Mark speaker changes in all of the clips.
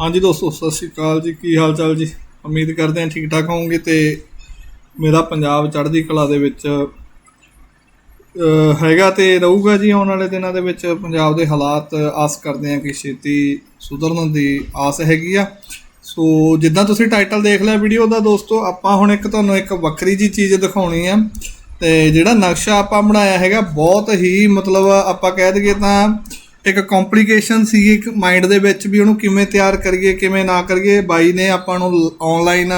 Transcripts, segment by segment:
Speaker 1: ਹਾਂਜੀ ਦੋਸਤੋ, ਸਤਿ ਸ਼੍ਰੀ ਅਕਾਲ ਜੀ। ਕੀ ਹਾਲ ਚਾਲ ਜੀ? ਉਮੀਦ ਕਰਦੇ ਹਾਂ ਠੀਕ ਠਾਕ ਹੋਵੋਗੇ ਤੇ ਮੇਰਾ ਪੰਜਾਬ ਚੜ੍ਹਦੀ ਕਲਾ ਦੇ ਵਿੱਚ ਹੈਗਾ ਤੇ ਰਹੂਗਾ ਜੀ ਆਉਣ ਵਾਲੇ ਦਿਨਾਂ ਦੇ ਵਿੱਚ। ਪੰਜਾਬ ਦੇ ਹਾਲਾਤ ਆਸ ਕਰਦੇ ਹਾਂ ਕਿ ਛੇਤੀ ਸੁਧਰਨ ਦੀ ਆਸ ਹੈਗੀ ਆ। ਸੋ, ਜਿੱਦਾਂ ਤੁਸੀਂ ਟਾਈਟਲ ਦੇਖ ਲਿਆ ਵੀਡੀਓ ਦਾ ਦੋਸਤੋ, ਆਪਾਂ ਹੁਣ ਇੱਕ ਤੁਹਾਨੂੰ ਇੱਕ ਵੱਖਰੀ ਜੀ ਚੀਜ਼ ਦਿਖਾਉਣੀ ਆ। ਤੇ ਜਿਹੜਾ ਨਕਸ਼ਾ ਆਪਾਂ ਬਣਾਇਆ ਹੈਗਾ, ਬਹੁਤ ਹੀ ਮਤਲਬ ਆਪਾਂ ਕਹਿ ਦਈਏ ਤਾਂ ਇੱਕ ਕੰਪਲਿਕੇਸ਼ਨ ਸੀ ਇੱਕ ਮਾਈਂਡ ਦੇ ਵਿੱਚ ਵੀ ਉਹਨੂੰ ਕਿਵੇਂ ਤਿਆਰ ਕਰੀਏ, ਕਿਵੇਂ ਨਾ ਕਰੀਏ। ਬਾਈ ਨੇ ਆਪਾਂ ਨੂੰ ਆਨਲਾਈਨ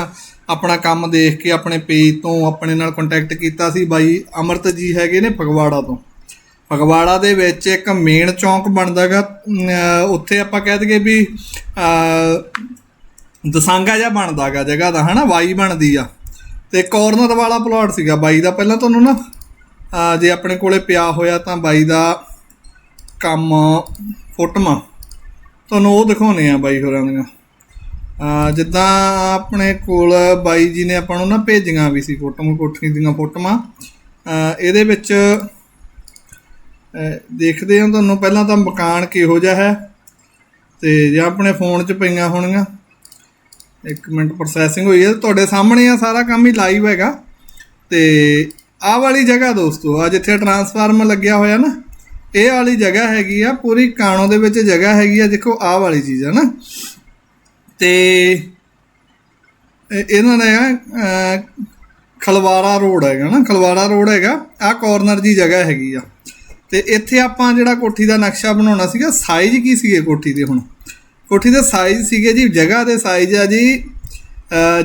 Speaker 1: ਆਪਣਾ ਕੰਮ ਦੇਖ ਕੇ, ਆਪਣੇ ਪੇਜ ਤੋਂ ਆਪਣੇ ਨਾਲ ਕੰਟੈਕਟ ਕੀਤਾ ਸੀ। ਬਾਈ ਅਮਰਤ ਜੀ ਹੈਗੇ ਨੇ ਫਗਵਾੜਾ ਤੋਂ। ਫਗਵਾੜਾ ਦੇ ਵਿੱਚ ਇੱਕ ਮੇਨ ਚੌਂਕ ਬਣਦਾਗਾ। ਉੱਥੇ ਆਪਾਂ ਕਹਿ ਦਈਏ ਵੀ ਦਸਾਂਗਾ ਜਿਹਾ ਬਣਦਾਗਾ ਜਗ੍ਹਾ ਦਾ, ਹਨਾ? ਵਾਈ ਬਣਦੀ ਆ। ਤੇ ਕਾਰਨਰ ਵਾਲਾ ਪਲਾਟ ਸੀਗਾ ਬਾਈ ਦਾ। ਪਹਿਲਾਂ ਤੁਹਾਨੂੰ ਨਾ ਜੇ ਆਪਣੇ ਕੋਲੇ ਪਿਆ ਹੋਇਆ ਤਾਂ ਬਾਈ ਦਾ ਕੰਮ, ਫੋਟੋਆਂ। ਤੁਹਾਨੂੰ ਉਹ ਦਿਖਾਉਣੇ ਆ ਬਾਈ ਹੋਰਾਂ ਦੀਆਂ। ਅਹ ਜਿੱਦਾਂ ਆਪਣੇ ਕੋਲ ਬਾਈ ਜੀ ਨੇ ਆਪਾਂ ਨੂੰ ਨਾ ਭੇਜੀਆਂ ਵੀ ਸੀ ਫੋਟੋਆਂ ਕੋਠੀ ਦੀਆਂ ਫੋਟੋਆਂ। ਇਹਦੇ ਵਿੱਚ ਦੇਖਦੇ ਹਾਂ ਤੁਹਾਨੂੰ, ਪਹਿਲਾਂ ਤਾਂ ਮਕਾਨ ਕਿਹੋ ਜਿਹਾ ਹੈ ਤੇ ਜਾਂ ਆਪਣੇ ਫੋਨ 'ਚ ਪਈਆਂ ਹੋਣਗੀਆਂ। ਇੱਕ ਮਿੰਟ ਪ੍ਰੋਸੈਸਿੰਗ ਹੋਈ ਹੈ। ਤੁਹਾਡੇ ਸਾਹਮਣੇ ਆ ਸਾਰਾ ਕੰਮ ਹੀ ਲਾਈਵ ਹੈਗਾ। ਤੇ ਆਹ ਵਾਲੀ ਜਗ੍ਹਾ ਦੋਸਤੋ ਆ ਜਿੱਥੇ ਟਰਾਂਸਫਾਰਮਰ ਲੱਗਿਆ ਹੋਇਆ ਨਾ ਇਹ ਵਾਲੀ ਜਗ੍ਹਾ ਹੈਗੀ ਆ ਪੂਰੀ ਕਾਣੋ ਦੇ ਵਿੱਚ ਜਗ੍ਹਾ ਹੈਗੀ ਆ ਦੇਖੋ ਆਹ ਵਾਲੀ ਚੀਜ਼ ਆ ਨਾ। ਤੇ ਇਹਨਾਂ ਦਾ ਅਹ, ਖਲਵਾਰਾ ਰੋਡ ਹੈਗਾ ਨਾ ਖਲਵਾੜਾ ਰੋਡ ਹੈਗਾ ਆਹ ਕਾਰਨਰ ਦੀ ਜਗ੍ਹਾ ਹੈਗੀ ਆ। ਤੇ ਇੱਥੇ ਆਪਾਂ ਜਿਹੜਾ ਕੋਠੀ ਦਾ ਨਕਸ਼ਾ ਬਣਾਉਣਾ ਸੀਗਾ ਸਾਈਜ਼ ਕੀ ਸੀਗੇ ਕੋਠੀ ਦੇ ਹੁਣ? ਕੋਠੀ ਦੇ ਸਾਈਜ਼ ਸੀਗੇ ਜੀ ਜਗ੍ਹਾ ਦੇ ਸਾਈਜ਼ ਆ ਜੀ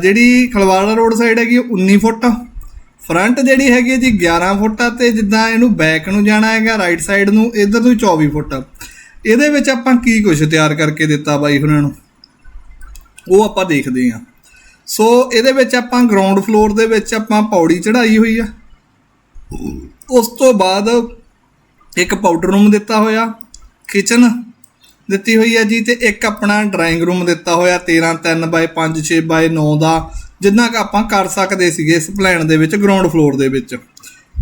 Speaker 1: ਜਿਹੜੀ ਖਲਵਾੜਾ ਰੋਡ ਸਾਈਡ ਹੈਗੀ ਉਹ 19 ਫੁੱਟ। ਫਰੰਟ ਜਿਹੜੀ ਹੈਗੀ ਹੈ ਜੀ 11 ਫੁੱਟ ਆ ਤੇ ਜਿੱਦਾਂ ਇਹਨੂੰ ਬੈਕ ਨੂੰ ਜਾਣਾ ਹੈਗਾ ਰਾਈਟ ਸਾਈਡ ਨੂੰ, ਇਧਰ ਤੋਂ 24 ਫੁੱਟ ਇਹਦੇ ਵਿੱਚ ਆਪਾਂ ਕੀ ਕੁਝ ਤਿਆਰ ਕਰਕੇ ਦਿੱਤਾ ਬਾਈ ਉਹਨਾਂ ਨੂੰ? ਉਹ ਆਪਾਂ ਦੇਖਦੇ ਹਾਂ। ਸੋ ਇਹਦੇ ਵਿੱਚ ਆਪਾਂ ਗਰਾਊਂਡ ਫਲੋਰ ਦੇ ਵਿੱਚ ਆਪਾਂ ਪੌੜੀ ਚੜਾਈ ਹੋਈ ਆ। ਉਸ ਤੋਂ ਬਾਅਦ ਇੱਕ ਪਾਊਡਰ ਰੂਮ ਦਿੱਤਾ ਹੋਇਆ ਕਿਚਨ ਦਿੱਤੀ ਹੋਈ ਹੈ ਜੀ, ਤੇ ਇੱਕ ਆਪਣਾ ਡਰਾਇੰਗ ਰੂਮ ਦਿੱਤਾ ਹੋਇਆ 13 3 ਬਾਏ 5 6 ਬਾਏ 9 ਦਾ। ਜਿੰਨਾ ਕ ਆਪਾਂ ਕਰ ਸਕਦੇ ਸੀਗੇ ਇਸ ਪਲਾਨ ਦੇ ਵਿੱਚ ਗਰਾਊਂਡ ਫਲੋਰ ਦੇ ਵਿੱਚ।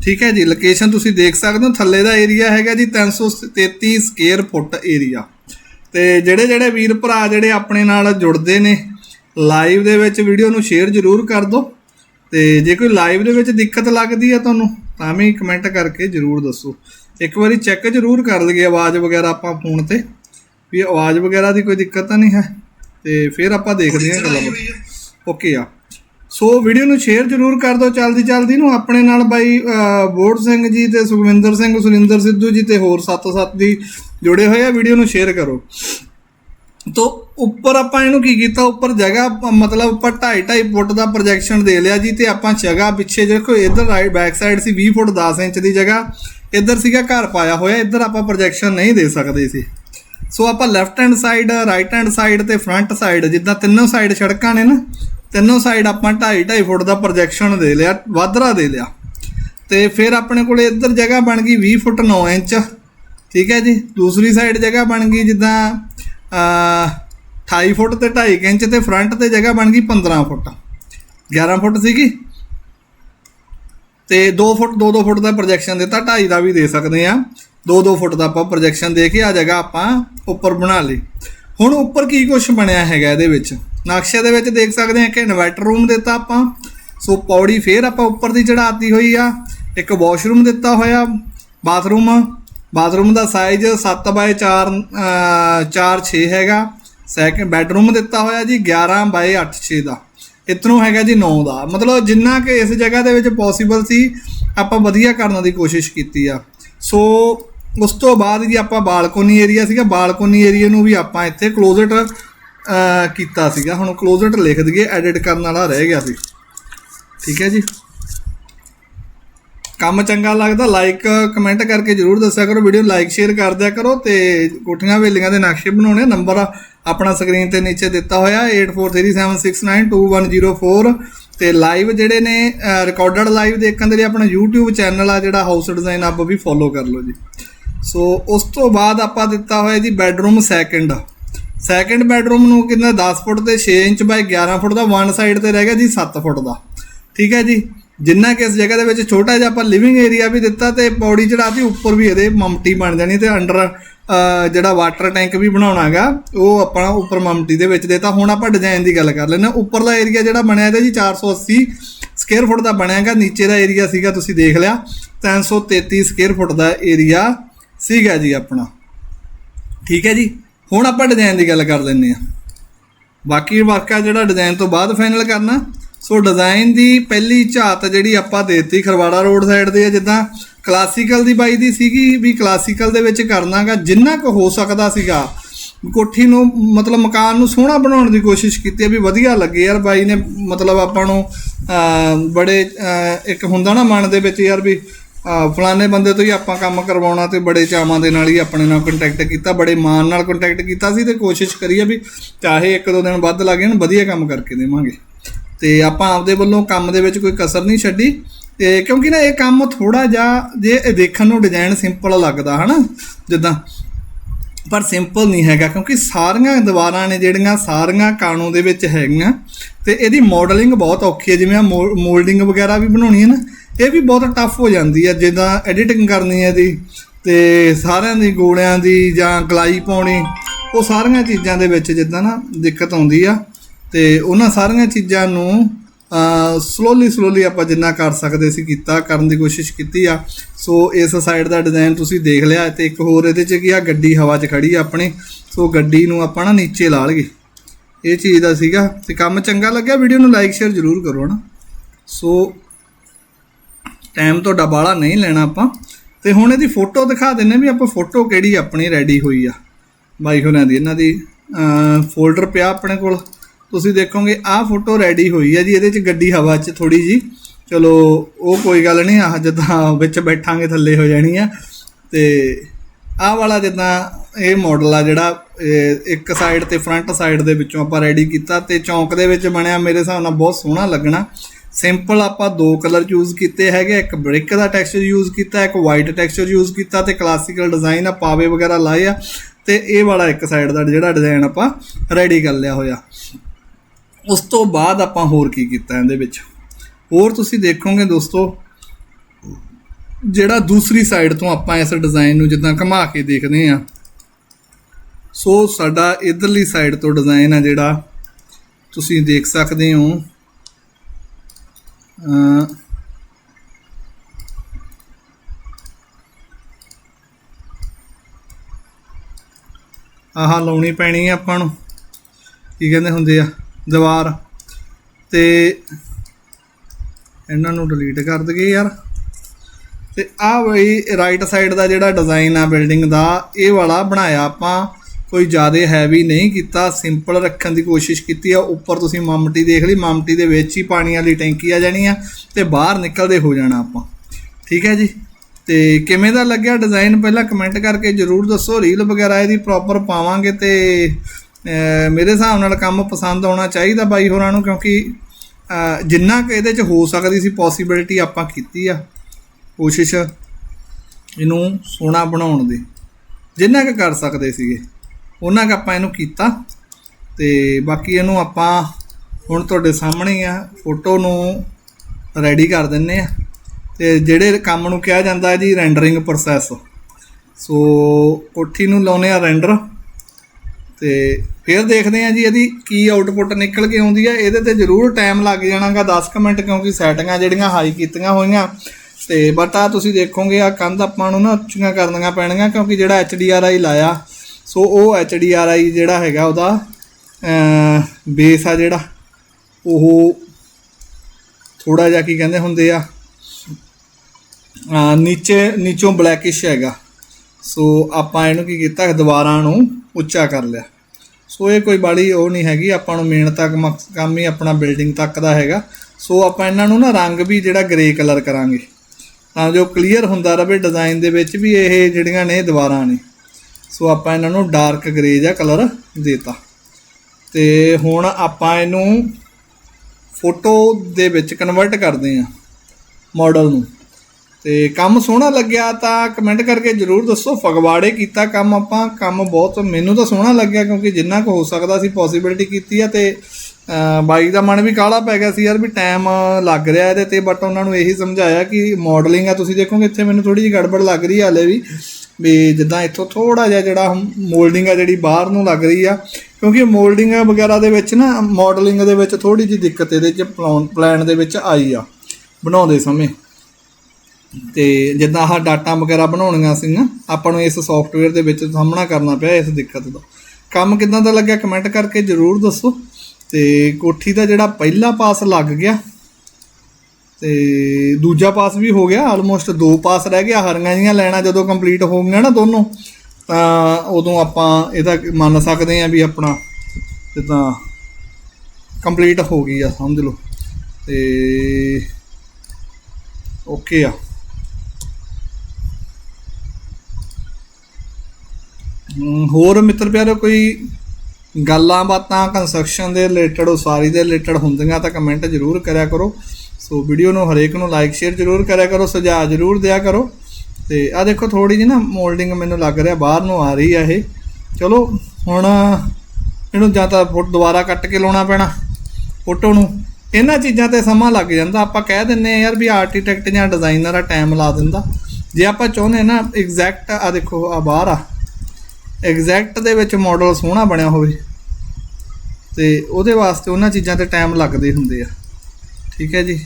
Speaker 1: ਠੀਕ ਹੈ ਜੀ? ਲੋਕੇਸ਼ਨ ਤੁਸੀਂ ਦੇਖ ਸਕਦੇ ਹੋ ਥੱਲੇ ਦਾ ਏਰੀਆ ਹੈਗਾ ਜੀ 333 ਸਕੁਅਰ ਫੁੱਟ ਏਰੀਆ ਤੇ ਜਿਹੜੇ ਜਿਹੜੇ ਵੀਰ ਭਰਾ ਜਿਹੜੇ ਆਪਣੇ ਨਾਲ ਜੁੜਦੇ ਨੇ ਲਾਈਵ ਦੇ ਵਿੱਚ ਵੀਡੀਓ ਨੂੰ ਸ਼ੇਅਰ ਜ਼ਰੂਰ ਕਰ ਦਿਓ। ਤੇ ਜੇ ਕੋਈ ਲਾਈਵ ਦੇ ਵਿੱਚ ਦਿੱਕਤ ਲੱਗਦੀ ਹੈ ਤੁਹਾਨੂੰ ਤਾਂ ਵੀ ਕਮੈਂਟ ਕਰਕੇ ਜ਼ਰੂਰ ਦੱਸੋ। ਇੱਕ ਵਾਰੀ ਚੈੱਕ ਜ਼ਰੂਰ ਕਰ ਲਈਏ ਆਵਾਜ਼ ਵਗੈਰਾ ਆਪਾਂ ਫੋਨ ਤੇ ਵੀ ਆਵਾਜ਼ ਵਗੈਰਾ ਦੀ ਕੋਈ ਦਿੱਕਤ ਤਾਂ ਨਹੀਂ ਹੈ। ਤੇ ਫਿਰ ਆਪਾਂ ਦੇਖਦੇ ਹਾਂ ਗੱਲਾਂ ਓਕੇ ਆ। ਸੋ ਵੀਡੀਓ ਨੂੰ ਸ਼ੇਅਰ ਜ਼ਰੂਰ ਕਰ ਦਿਓ ਚਲਦੀ ਚਲਦੀ ਨੂੰ। ਆਪਣੇ ਨਾਲ ਬਾਈ ਅਹ, ਬੋੜ ਸਿੰਘ ਜੀ ਤੇ ਸੁਖਵਿੰਦਰ ਸਿੰਘ ਸੁਰਿੰਦਰ ਸਿੱਧੂ ਜੀ ਤੇ ਹੋਰ ਸੱਤ ਸੱਤ ਦੀ ਜੁੜੇ ਹੋਏ ਆ। ਵੀਡੀਓ ਨੂੰ ਸ਼ੇਅਰ ਕਰੋ। ਤੋ ਉੱਪਰ ਆਪਾਂ ਇਹਨੂੰ ਕੀ ਕੀਤਾ? ਉੱਪਰ ਜਗ੍ਹਾ ਮਤਲਬ ਆਪਾਂ 2.5 2.5 ਫੁੱਟ ਦਾ ਪ੍ਰੋਜੈਕਸ਼ਨ ਦੇ ਲਿਆ ਜੀ ਤੇ ਆਪਾਂ ਜਗ੍ਹਾ ਪਿੱਛੇ ਦੇਖੋ ਇਧਰ ਰਾਈਟ ਬੈਕ ਸਾਈਡ ਸੀ 20 ਫੁੱਟ 10 ਇੰਚ ਦੀ ਜਗ੍ਹਾ। ਇੱਧਰ ਸੀਗਾ ਘਰ ਪਾਇਆ ਹੋਇਆ ਇੱਧਰ ਆਪਾਂ ਪ੍ਰੋਜੈਕਸ਼ਨ ਨਹੀਂ ਦੇ ਸਕਦੇ ਸੀ। ਸੋ ਆਪਾਂ left hand side right hand side ਤੇ ਫਰੰਟ ਸਾਈਡ ਜਿੱਦਾਂ ਤਿੰਨੋਂ ਸਾਈਡ ਸੜਕਾਂ ਨੇ ਨਾ ਤਿੰਨੋਂ ਸਾਈਡ ਆਪਾਂ 2.5 2.5 ਫੁੱਟ ਦਾ ਪ੍ਰੋਜੈਕਸ਼ਨ ਦੇ ਲਿਆ, ਵਾਧਰਾ ਦੇ ਲਿਆ। ਤੇ ਫਿਰ ਆਪਣੇ ਕੋਲੇ ਇੱਧਰ ਜਗ੍ਹਾ ਬਣ ਗਈ 20 ਫੁੱਟ 9 ਇੰਚ। ਠੀਕ ਹੈ ਜੀ? ਦੂਸਰੀ ਸਾਈਡ ਜਗ੍ਹਾ ਬਣ ਗਈ ਜਿੱਦਾਂ ਅ 28 ਫੁੱਟ ਤੇ 2.5 ਇੰਚ ਤੇ ਫਰੰਟ ਤੇ ਜਗ੍ਹਾ ਬਣ ਗਈ 15 ਫੁੱਟ। 11 ਫੁੱਟ ਸੀਗੀ। ਤੇ 2 ਫੁੱਟ 2-2 ਫੁੱਟ ਦਾ ਪ੍ਰੋਜੈਕਸ਼ਨ ਦਿੱਤਾ 2.5 ਦਾ ਵੀ ਦੇ ਸਕਦੇ ਆ 2-2 ਫੁੱਟ ਦਾ ਆਪਾਂ ਪ੍ਰੋਜੈਕਸ਼ਨ ਦੇ ਕੇ ਆ ਜਗ੍ਹਾ ਆਪਾਂ ਉੱਪਰ ਬਣਾ ਲਈ। ਹੁਣ ਉੱਪਰ ਕੀ ਕੁਝ ਬਣਿਆ ਹੈਗਾ ਇਹਦੇ ਵਿੱਚ? ਨਕਸ਼ੇ ਦੇ ਵਿੱਚ ਦੇਖ ਸਕਦੇ ਹਾਂ ਕਿ ਇਨਵਰਟਰ ਰੂਮ ਦਿੱਤਾ ਆਪਾਂ। ਸੋ ਪੌੜੀ ਫੇਰ ਆਪਾਂ ਉੱਪਰ ਦੀ ਚੜਾਤੀ ਹੋਈ ਆ। ਇੱਕ ਵਾਸ਼ਰੂਮ ਦਿੱਤਾ ਹੋਇਆ। ਬਾਥਰੂਮ। ਬਾਥਰੂਮ ਦਾ ਸਾਈਜ਼ 7 ਬਾਏ 4 4 6 ਹੈਗਾ। ਸੈਕਿੰਡ ਬੈਡਰੂਮ ਦਿੱਤਾ ਹੋਇਆ ਜੀ 11 ਬਾਏ 8 6 ਦਾ। ਇਤਨੋਂ ਹੈਗਾ ਜੀ 9 ਦਾ। ਮਤਲਬ ਜਿੰਨਾ ਕਿ ਇਸ ਜਗ੍ਹਾ ਦੇ ਵਿੱਚ ਪੋਸੀਬਲ ਸੀ, ਆਪਾਂ ਵਧੀਆ ਕਰਨ ਦੀ ਕੋਸ਼ਿਸ਼ ਕੀਤੀ ਆ। ਸੋ ਉਸ ਤੋਂ ਬਾਅਦ ਜੀ ਆਪਾਂ ਬਾਲਕੋਨੀ ਏਰੀਆ ਸੀਗਾ। ਬਾਲਕੋਨੀ ਏਰੀਆ ਨੂੰ ਵੀ ਆਪਾਂ ਇੱਥੇ ਕਲੋਜ਼ਟ ਕੀਤਾ ਸੀਗਾ। ਹੁਣ ਕਲੋਜ਼ਟ ਲਿਖ ਦਈਏ ਐਡਿਟ ਕਰਨ ਵਾਲਾ ਰਹਿ ਗਿਆ ਸੀ। ਠੀਕ ਹੈ ਜੀ? ਕੰਮ ਚੰਗਾ ਲੱਗਦਾ ਲਾਈਕ ਕਮੈਂਟ ਕਰਕੇ ਜਰੂਰ ਦੱਸਿਆ ਕਰੋ। ਵੀਡੀਓ ਲਾਈਕ ਸ਼ੇਅਰ ਕਰ ਦਿਆ ਕਰੋ ਤੇ ਕੋਠੀਆਂ ਵੇਲੀਆਂ ਦੇ ਨਕਸ਼ੇ ਬਣਾਉਣੇ ਨੰਬਰ ਆਪਣਾ ਸਕਰੀਨ ਤੇ ਨੀਚੇ ਦਿੱਤਾ ਹੋਇਆ 8437692104 ਤੇ ਲਾਈਵ ਜਿਹੜੇ ਨੇ ਰਿਕਾਰਡਡ ਲਾਈਵ ਦੇਖਣ ਦੇ ਲਈ ਆਪਣਾ YouTube ਚੈਨਲ ਆ, ਜਿਹੜਾ ਹਾਊਸ ਡਿਜ਼ਾਈਨ ਆਪ ਵੀ ਫੋਲੋ ਕਰ ਲਓ ਜੀ। ਸੋ ਉਸ ਤੋਂ ਬਾਅਦ ਆਪਾਂ ਦਿੱਤਾ ਹੋਇਆ ਜੀ ਬੈਡਰੂਮ ਸੈਕੰਡ ਸੈਕੰਡ ਬੈਡਰੂਮ ਨੂੰ ਕਿੰਨਾ 10 ਫੁੱਟ ਤੇ 6 ਇੰਚ ਬਾਈ 11 ਫੁੱਟ ਦਾ ਵਨ ਸਾਈਡ ਤੇ ਰਹਿ ਗਿਆ ਜੀ 7 ਫੁੱਟ ਦਾ। ਠੀਕ ਹੈ ਜੀ? ਜਿੰਨਾ ਕਿ ਇਸ ਜਗ੍ਹਾ ਦੇ ਵਿੱਚ ਛੋਟਾ ਜਿਹਾ ਆਪਾਂ ਲਿਵਿੰਗ ਏਰੀਆ ਵੀ ਦਿੱਤਾ ਤੇ ਪੌੜੀ ਚੜਾਤੀ ਉੱਪਰ ਵੀ ਇਹਦੇ ਮਮਟੀ ਬਣ ਜਾਣੀ ਤੇ ਅੰਡਰ ਜਿਹੜਾ ਵਾਟਰ ਟੈਂਕ ਵੀ ਬਣਾਉਣਾਗਾ ਉਹ ਆਪਾਂ ਉੱਪਰ ਮਮਟੀ ਦੇ ਵਿੱਚ ਦੇਤਾ। ਹੁਣ ਆਪਾਂ ਡਿਜ਼ਾਈਨ ਦੀ ਗੱਲ ਕਰ ਲੈਂਦੇ ਹਾਂ। ਉੱਪਰਲਾ ਏਰੀਆ ਜਿਹੜਾ ਬਣਿਆ ਇਹਦਾ ਜੀ 480 ਸਕੁਅਰ ਫੁੱਟ ਦਾ ਬਣਿਆਗਾ ਨੀਚੇ ਦਾ ਏਰੀਆ ਸੀਗਾ, ਤੁਸੀਂ ਦੇਖ ਲਿਆ। 333 ਸਕੁਅਰ ਫੁੱਟ ਦਾ ਏਰੀਆ ਸੀਗਾ ਜੀ ਆਪਣਾ। ਠੀਕ ਹੈ ਜੀ? ਹੁਣ ਆਪਾਂ ਡਿਜ਼ਾਈਨ ਦੀ ਗੱਲ ਕਰ ਲੈਂਦੇ ਆ ਬਾਕੀ ਵਰਕ ਆ ਜਿਹੜਾ ਡਿਜ਼ਾਈਨ ਤੋਂ ਬਾਅਦ ਫਾਈਨਲ ਕਰਨਾ, ਸੋ ਡਿਜ਼ਾਈਨ ਦੀ ਪਹਿਲੀ ਝਾਤ ਜਿਹੜੀ ਆਪਾਂ ਦੇਤੀ ਖਰਵਾੜਾ ਰੋਡ ਸਾਈਡ ਦੇ ਆ, ਜਿੱਦਾਂ ਕਲਾਸੀਕਲ ਦੀ ਬਾਈ ਦੀ ਸੀਗੀ, ਵੀ ਕਲਾਸੀਕਲ ਦੇ ਵਿੱਚ ਕਰਨਾਗਾ, ਜਿੰਨਾ ਕੁ ਹੋ ਸਕਦਾ ਸੀਗਾ, ਕੋਠੀ ਨੂੰ ਮਤਲਬ ਮਕਾਨ ਨੂੰ ਸੋਹਣਾ ਬਣਾਉਣ ਦੀ ਕੋਸ਼ਿਸ਼ ਕੀਤੀ ਹੈ ਵੀ ਵਧੀਆ ਲੱਗੇ ਯਾਰ ਬਾਈ ਨੇ, ਮਤਲਬ ਆਪਾਂ ਨੂੰ ਬੜੇ ਇੱਕ ਹੁੰਦਾ ਨਾ ਮਨ ਦੇ ਵਿੱਚ ਯਾਰ ਵੀ ਫਲਾਣੇ ਬੰਦੇ ਤੋਂ ਹੀ ਆਪਾਂ ਕੰਮ ਕਰਵਾਉਣਾ ਤੇ ਬੜੇ ਚਾਵਾਂ ਦੇ ਨਾਲ ਹੀ ਆਪਣੇ ਨਾਲ ਕੰਟੈਕਟ ਕੀਤਾ, ਬੜੇ ਮਾਣ ਨਾਲ ਕੰਟੈਕਟ ਕੀਤਾ ਸੀ ਤੇ ਕੋਸ਼ਿਸ਼ ਕਰੀ ਆ ਵੀ ਚਾਹੇ ਇੱਕ ਦੋ ਦਿਨ ਵੱਧ ਲੱਗੇ ਨਾ ਵਧੀਆ ਕੰਮ ਕਰਕੇ ਦੇਵਾਂਗੇ। ਤੇ ਆਪਾਂ ਆਪਦੇ ਵੱਲੋਂ ਕੰਮ ਦੇ ਵਿੱਚ ਕੋਈ ਕਸਰ ਨਹੀਂ ਛੱਡੀ। ਤੇ ਕਿਉਂਕਿ ਨਾ ਇਹ ਕੰਮ ਥੋੜਾ ਜਿਹਾ ਜੇ ਇਹ ਦੇਖਣ ਨੂੰ ਡਿਜ਼ਾਈਨ ਸਿੰਪਲ ਲੱਗਦਾ, ਹਨਾ? ਜਿੱਦਾਂ ਪਰ ਸਿੰਪਲ ਨਹੀਂ ਹੈਗਾ, ਕਿਉਂਕਿ ਸਾਰੀਆਂ ਦੀਵਾਰਾਂ ਨੇ ਜਿਹੜੀਆਂ ਸਾਰੀਆਂ ਕਾਣੂ ਦੇ ਵਿੱਚ ਹੈਗੀਆਂ, ਤੇ ਇਹਦੀ ਮਾਡਲਿੰਗ ਬਹੁਤ ਔਖੀ ਹੈ, ਜਿਵੇਂ ਆ ਮੋਲਡਿੰਗ ਵਗੈਰਾ ਵੀ ਬਣਾਉਣੀ ਹੈ ਨਾ ਇਹ ਵੀ ਬਹੁਤ ਟਫ ਹੋ ਜਾਂਦੀ ਹੈ, ਜਿੱਦਾਂ ਐਡੀਟਿੰਗ ਕਰਨੀ ਹੈ ਇਹਦੀ ਤੇ ਸਾਰਿਆਂ ਦੀ ਗੋਲਿਆਂ ਦੀ ਜਾਂ ਗਲਾਈ ਪਾਉਣੀ, ਉਹ ਸਾਰੀਆਂ ਚੀਜ਼ਾਂ ਦੇ ਵਿੱਚ ਜਿੱਦਾਂ ਨਾ ਦਿੱਕਤ ਆਉਂਦੀ ਆ ਤੇ ਉਹਨਾਂ ਸਾਰੀਆਂ ਚੀਜ਼ਾਂ ਨੂੰ ਸਲੋਲੀ ਸਲੋਲੀ ਆਪਾਂ ਜਿੰਨਾ ਕਰ ਸਕਦੇ ਸੀ ਕੀਤਾ, ਕਰਨ ਦੀ ਕੋਸ਼ਿਸ਼ ਕੀਤੀ ਆ। ਸੋ ਇਸ ਸਾਈਡ ਦਾ ਡਿਜ਼ਾਈਨ ਤੁਸੀਂ ਦੇਖ ਲਿਆ ਤੇ ਇੱਕ ਹੋਰ ਇਹਦੇ ਚ ਕੀ ਆ, ਗੱਡੀ ਹਵਾ 'ਚ ਖੜੀ ਆ ਆਪਣੀ। ਸੋ ਗੱਡੀ ਨੂੰ ਆਪਾਂ ਨਾ ਨੀਚੇ ਲਾ ਲਈਏ। ਇਹ ਚੀਜ਼ ਦਾ ਸੀਗਾ। ਤੇ ਕੰਮ ਚੰਗਾ ਲੱਗਿਆ? ਵੀਡੀਓ ਨੂੰ ਲਾਈਕ ਸ਼ੇਅਰ ਜ਼ਰੂਰ ਕਰੋ ਨਾ ਸੋ ਟਾਈਮ ਤੁਹਾਡਾ ਬਾਹਲਾ ਨਹੀਂ ਲੈਣਾ ਆਪਾਂ। ਤੇ ਹੁਣ ਇਹਦੀ ਫੋਟੋ ਦਿਖਾ ਦਿੰਨੇ ਵੀ ਆਪਾਂ ਫੋਟੋ ਕਿਹੜੀ ਆਪਣੀ ਰੈਡੀ ਹੋਈ ਆ। ਬਾਈ ਹੋਰਾਂ ਦੀ, ਇਹਨਾਂ ਦੀ ਫੋਲਡਰ ਪਿਆ ਆਪਣੇ ਕੋਲ। ਤੁਸੀਂ ਦੇਖੋਗੇ, ਆਹ ਫੋਟੋ ਰੈਡੀ ਹੋਈ ਆ ਜੀ, ਇਹਦੇ ਚ ਗੱਡੀ ਹਵਾ 'ਚ ਥੋੜੀ ਜੀ ਚਲੋ, ਉਹ ਕੋਈ ਗੱਲ ਨਹੀਂ, ਆਹ ਜਿੱਦਾਂ ਵਿੱਚ ਬੈਠਾਂਗੇ, ਥੱਲੇ ਹੋ ਜਾਣੀ ਆ। ਤੇ ਆਹ ਵਾਲਾ ਜਿੱਦਾਂ ਇਹ ਮਾਡਲ ਆ ਜਿਹੜਾ ਇੱਕ ਸਾਈਡ ਤੇ ਫਰੰਟ ਸਾਈਡ ਦੇ ਵਿੱਚੋਂ ਆਪਾਂ ਰੈਡੀ ਕੀਤਾ ਤੇ ਚੌਂਕ ਦੇ ਵਿੱਚ ਬਣਿਆ, ਮੇਰੇ ਹਿਸਾਬ ਨਾਲ ਬਹੁਤ ਸੋਹਣਾ ਲੱਗਣਾ। ਸਿੰਪਲ ਆਪਾਂ ਦੋ ਕਲਰ ਯੂਜ਼ ਕੀਤੇ ਹੈਗੇ, ਇੱਕ ਬ੍ਰਿਕ ਦਾ ਟੈਕਸਚਰ ਯੂਜ਼ ਕੀਤਾ, ਇੱਕ ਵਾਈਟ ਟੈਕਸਚਰ ਯੂਜ਼ ਕੀਤਾ ਤੇ ਕਲਾਸੀਕਲ ਡਿਜ਼ਾਈਨ ਆ, ਪਾਵੇ ਵਗੈਰਾ ਲਾਏ ਆ। ਤੇ ਇਹ ਵਾਲਾ ਇੱਕ ਸਾਈਡ ਦਾ ਜਿਹੜਾ ਡਿਜ਼ਾਈਨ ਆਪਾਂ ਰੈਡੀ ਕਰ ਲਿਆ ਹੋਇਆ। ਉਸ ਤੋਂ ਬਾਅਦ ਆਪਾਂ ਹੋਰ ਕੀ ਕੀਤਾ ਇਹਦੇ ਵਿੱਚ? ਹੋਰ ਤੁਸੀਂ ਦੇਖੋਗੇ ਦੋਸਤੋ, ਜਿਹੜਾ ਦੂਸਰੀ ਸਾਈਡ ਤੋਂ ਆਪਾਂ ਇਸ ਡਿਜ਼ਾਈਨ ਨੂੰ ਜਿੱਦਾਂ ਘੁਮਾ ਕੇ ਦੇਖਦੇ ਆ ਸੋ ਸਾਡਾ ਇਧਰਲੀ ਸਾਈਡ ਤੋਂ ਡਿਜ਼ਾਈਨ ਆ ਜਿਹੜਾ, ਤੁਸੀਂ ਦੇਖ ਸਕਦੇ ਹੋ। ਅ ਆਹ ਲਾਉਣੀ ਪੈਣੀ ਹੈ ਆਪਾਂ ਨੂੰ। ਕੀ ਕਹਿੰਦੇ ਹੁੰਦੇ ਆ? ਦੀਵਾਰ। ਤੇ ਇਹਨਾਂ ਨੂੰ ਡਿਲੀਟ ਕਰ ਦਈਏ ਯਾਰ। ਤੇ ਆਹ ਬਈ ਰਾਈਟ ਸਾਈਡ ਦਾ ਜਿਹੜਾ ਡਿਜ਼ਾਈਨ ਆ ਬਿਲਡਿੰਗ ਦਾ, ਇਹ ਵਾਲਾ ਬਣਾਇਆ ਆਪਾਂ। ਕੋਈ ਜ਼ਿਆਦਾ ਹੈਵੀ ਨਹੀਂ ਕੀਤਾ ਸਿੰਪਲ ਰੱਖਣ ਦੀ ਕੋਸ਼ਿਸ਼ ਕੀਤੀ ਆ। ਉੱਪਰ ਤੁਸੀਂ ਮਮਟੀ ਦੇਖ ਲਈ, ਮਮਟੀ ਦੇ ਵਿੱਚ ਹੀ ਪਾਣੀ ਵਾਲੀ ਟੈਂਕੀ ਆ ਜਾਣੀ ਆ ਤੇ ਬਾਹਰ ਨਿਕਲਦੇ ਹੋ ਜਾਣਾ ਆਪਾਂ। ਠੀਕ ਹੈ ਜੀ? ਤੇ ਕਿਵੇਂ ਦਾ ਲੱਗਿਆ ਡਿਜ਼ਾਈਨ ਪਹਿਲਾਂ ਕਮੈਂਟ ਕਰਕੇ ਜਰੂਰ ਦੱਸੋ ਰੀਲ ਵਗੈਰਾ ਇਹਦੀ ਪ੍ਰੋਪਰ ਪਾਵਾਂਗੇ ਤੇ ਮੇਰੇ ਹਿਸਾਬ ਨਾਲ ਕੰਮ ਪਸੰਦ ਆਉਣਾ ਚਾਹੀਦਾ ਬਾਈ ਹੋਰਾਂ ਨੂੰ, ਕਿਉਂਕਿ ਜਿੰਨਾ ਕਿ ਇਹਦੇ ਚ ਹੋ ਸਕਦੀ ਸੀ ਪੋਸੀਬਿਲਿਟੀ ਆਪਾਂ ਕੀਤੀ ਆ ਕੋਸ਼ਿਸ਼ ਇਹਨੂੰ ਸੋਹਣਾ ਬਣਾਉਣ ਦੀ। ਜਿੰਨਾ ਕਿ ਕਰ ਸਕਦੇ ਸੀਗੇ। ਉਹਨਾਂ ਕ ਆਪਾਂ ਇਹਨੂੰ ਕੀਤਾ। ਤੇ ਬਾਕੀ ਇਹਨੂੰ ਆਪਾਂ ਹੁਣ ਤੁਹਾਡੇ ਸਾਹਮਣੇ ਆ ਫੋਟੋ ਨੂੰ ਰੈਡੀ ਕਰ ਦਿੰਨੇ ਆ। ਤੇ ਜਿਹੜੇ ਕੰਮ ਨੂੰ ਕਿਹਾ ਜਾਂਦਾ ਹੈ ਜੀ ਰੈਂਡਰਿੰਗ ਪ੍ਰੋਸੈਸ ਸੋ ਕੋਠੀ ਨੂੰ ਲਾਉਨੇ ਆ ਰੈਂਡਰ ਤੇ ਫਿਰ ਦੇਖਦੇ ਆ ਜੀ ਇਹਦੀ ਕੀ ਆਊਟਪੁੱਟ ਨਿਕਲ ਕੇ ਆਉਂਦੀ ਹੈ ਇਹਦੇ ਤੇ ਜ਼ਰੂਰ ਟਾਈਮ ਲੱਗ ਜਾਣਾਗਾ 10 ਕੁ ਮਿੰਟ, ਕਿਉਂਕਿ ਸੈਟਿੰਗਾਂ ਜਿਹੜੀਆਂ ਹਾਈ ਕੀਤੀਆਂ ਹੋਈਆਂ। ਤੇ ਬਟ ਆ ਤੁਸੀਂ ਦੇਖੋਗੇ ਆ ਕੰਧ ਆਪਾਂ ਨੂੰ ਨਾ ਉੱਚੀਆਂ ਕਰਨੀਆਂ ਪੈਣਗੀਆਂ ਕਿਉਂਕਿ ਜਿਹੜਾ HDRI ਲਾਇਆ ਸੋ ਉਹ HDRI ਜਿਹੜਾ ਹੈਗਾ ਉਹਦਾ ਬੇਸ ਆ ਜਿਹੜਾ, ਉਹ ਥੋੜਾ ਜਿਹਾ ਕੀ ਕਹਿੰਦੇ ਹੁੰਦੇ ਆ ਨੀਚੇ, ਨੀਚੋਂ ਬਲੈਕਿਸ਼ ਹੈਗਾ। ਸੋ ਆਪਾਂ ਇਹਨੂੰ ਕੀ ਕੀਤਾ ਦੀਵਾਰਾਂ ਨੂੰ ਉੱਚਾ ਕਰ ਲਿਆ। ਸੋ ਇਹ ਕੋਈ ਬਾੜੀ ਉਹ ਨਹੀਂ ਹੈਗੀ, ਆਪਾਂ ਨੂੰ ਮੇਨ ਤੱਕ ਮਕਸ- ਕੰਮ ਹੀ ਆਪਣਾ ਬਿਲਡਿੰਗ ਤੱਕ ਦਾ ਹੈਗਾ। ਸੋ ਆਪਾਂ ਇਹਨਾਂ ਨੂੰ ਨਾ ਰੰਗ ਵੀ ਜਿਹੜਾ ਗ੍ਰੇ ਕਲਰ ਕਰਾਂਗੇ। ਤਾਂ ਜੋ ਕਲੀਅਰ ਹੁੰਦਾ ਰਹੇ ਡਿਜ਼ਾਈਨ ਦੇ ਵਿੱਚ ਵੀ ਇਹ ਜਿਹੜੀਆਂ ਨੇ ਦੀਵਾਰਾਂ ਨੇ। ਸੋ ਆਪਾਂ ਇਹਨਾਂ ਨੂੰ ਡਾਰਕ ਗ੍ਰੇ ਜਿਹਾ ਕਲਰ ਦੇਤਾ। ਤੇ ਹੁਣ ਆਪਾਂ ਇਹਨੂੰ ਫੋਟੋ ਦੇ ਵਿੱਚ ਕਨਵਰਟ ਕਰਦੇ ਹਾਂ ਮਾਡਲ ਨੂੰ। ਤੇ ਕੰਮ ਸੋਹਣਾ ਲੱਗਿਆ ਤਾਂ ਕਮੈਂਟ ਕਰਕੇ ਜਰੂਰ ਦੱਸੋ। ਫਗਵਾੜੇ ਕੀਤਾ ਕੰਮ ਆਪਾਂ ਕੰਮ ਬਹੁਤ ਮੈਨੂੰ ਤਾਂ ਸੋਹਣਾ ਲੱਗਿਆ ਕਿਉਂਕਿ ਜਿੰਨਾ ਕੁ ਹੋ ਸਕਦਾ ਸੀ ਪੋਸੀਬਿਲਿਟੀ ਕੀਤੀ ਆ ਤੇ ਅਹ, ਬਾਈ ਦਾ ਮਨ ਵੀ ਕਾਲਾ ਪੈ ਗਿਆ ਸੀ ਯਾਰ ਵੀ ਟਾਈਮ ਲੱਗ ਰਿਹਾ ਇਹਦੇ ਤੇ ਬਟ ਉਹਨਾਂ ਨੂੰ ਇਹੀ ਸਮਝਾਇਆ ਕਿ ਮਾਡਲਿੰਗ ਆ ਤੁਸੀਂ ਦੇਖੋਗੇ ਇੱਥੇ ਮੈਨੂੰ ਥੋੜੀ ਜਿਹੀ ਗੜਬੜ ਲੱਗ ਰਹੀ ਹੈ ਹਲੇ ਵੀ। ਵੀ ਜਿੱਦਾਂ ਇੱਥੋਂ ਥੋੜਾ ਜਿਹਾ ਜਿਹੜਾ ਮੋਲਡਿੰਗ ਆ ਜਿਹੜੀ ਬਾਹਰ ਨੂੰ ਲੱਗ ਰਹੀ ਆ, ਕਿਉਂਕਿ ਮੋਲਡਿੰਗ ਵਗੈਰਾ ਦੇ ਵਿੱਚ ਨਾ ਮਾਡਲਿੰਗ ਦੇ ਵਿੱਚ ਥੋੜੀ ਜਿਹੀ ਦਿੱਕਤ ਇਹਦੇ ਚ ਪਲਾਨ ਦੇ ਵਿੱਚ ਆਈ ਆ ਬਣਾਉਂਦੇ ਸਮੇਂ। ਤੇ ਜਿੱਦਾਂ ਆਹ ਡਾਟਾ ਵਗੈਰਾ ਬਣਾਉਣੀਆਂ ਸੀ ਨਾ ਆਪਾਂ ਨੂੰ ਇਸ ਸੌਫਟਵੇਅਰ ਦੇ ਵਿੱਚ ਸਾਹਮਣਾ ਕਰਨਾ ਪਿਆ ਇਸ ਦਿੱਕਤ ਦਾ। ਕੰਮ ਕਿਦਾਂ ਦਾ ਲੱਗਿਆ ਕਮੈਂਟ ਕਰਕੇ ਜਰੂਰ ਦੱਸੋ। ਤੇ ਕੋਠੀ ਦਾ ਜਿਹੜਾ ਪਹਿਲਾ ਪਾਸ ਲੱਗ ਗਿਆ ਤੇ ਦੂਜਾ ਪਾਸ ਵੀ ਹੋ ਗਿਆ ਆਲਮੋਸਟ ਦੋ ਪਾਸ ਰਹਿ ਗਿਆ, ਹਰੀਆਂ ਜੀਆਂ ਲੈਣਾ ਜਦੋਂ ਕੰਪਲੀਟ ਹੋ ਗਈਆਂ ਨਾ ਦੋਨੋਂ, ਤਾਂ ਉਦੋਂ ਆਪਾਂ ਇਹਦਾ ਮੰਨ ਸਕਦੇ ਆ ਵੀ ਆਪਣਾ ਜਿੱਦਾਂ ਕੰਪਲੀਟ ਹੋ ਗਈ ਆ, ਸਮਝ ਲਓ। ਤੇ ਓਕੇ ਆ। ਹੋਰ ਮਿੱਤਰ ਪਿਆਰੋ, ਕੋਈ ਗੱਲਾਂ ਬਾਤਾਂ ਕੰਸਟਰਕਸ਼ਨ ਦੇ ਰਿਲੇਟਡ ਉਸਾਰੀ ਦੇ ਰਿਲੇਟਡ ਹੁੰਦੀਆਂ ਤਾਂ ਕਮੈਂਟ ਜ਼ਰੂਰ ਕਰਿਆ ਕਰੋ। ਸੋ ਵੀਡੀਓ ਨੂੰ ਹਰੇਕ ਨੂੰ ਲਾਈਕ ਸ਼ੇਅਰ ਜ਼ਰੂਰ ਕਰਿਆ ਕਰੋ, ਸੁਝਾਅ ਜ਼ਰੂਰ ਦਿਆ ਕਰੋ। ਤੇ ਆ ਦੇਖੋ ਥੋੜੀ ਜਿਹੀ ਨਾ ਮੋਲਡਿੰਗ ਮੈਨੂੰ ਲੱਗ ਰਿਹਾ, ਬਾਹਰ ਨੂੰ ਆ ਰਹੀ ਆ ਇਹ। ਚਲੋ, ਹੁਣ ਇਹਨੂੰ ਜਾਂ ਤਾਂ ਫੁੱਟ ਦੁਬਾਰਾ ਕੱਟ ਕੇ ਲਾਉਣਾ ਪੈਣਾ ਫੋਟੋ ਨੂੰ। ਇਹਨਾਂ ਚੀਜ਼ਾਂ ਤੇ ਸਮਾਂ ਲੱਗ ਜਾਂਦਾ। ਆਪਾਂ ਕਹਿ ਦਿੰਨੇ ਆ ਯਾਰ ਵੀ ਆਰਕੀਟੈਕਟ ਜਾਂ ਡਿਜ਼ਾਈਨਰ ਆ ਟਾਈਮ ਲਾ ਦਿੰਦਾ। ਜੇ ਆਪਾਂ ਚਾਹੁੰਦੇ ਨਾ ਐਗਜ਼ੈਕਟ ਆ ਦੇਖੋ ਆ ਬਾਹਰ ਆ। ਐਗਜ਼ੈਕਟ ਦੇ ਵਿੱਚ ਮਾਡਲ ਸੋਹਣਾ ਬਣਿਆ ਹੋਵੇ। ਤੇ ਉਹਦੇ ਵਾਸਤੇ ਉਹਨਾਂ ਚੀਜ਼ਾਂ ਤੇ ਟਾਈਮ ਲੱਗਦੇ ਹੁੰਦੇ ਆ। ਠੀਕ ਹੈ ਜੀ।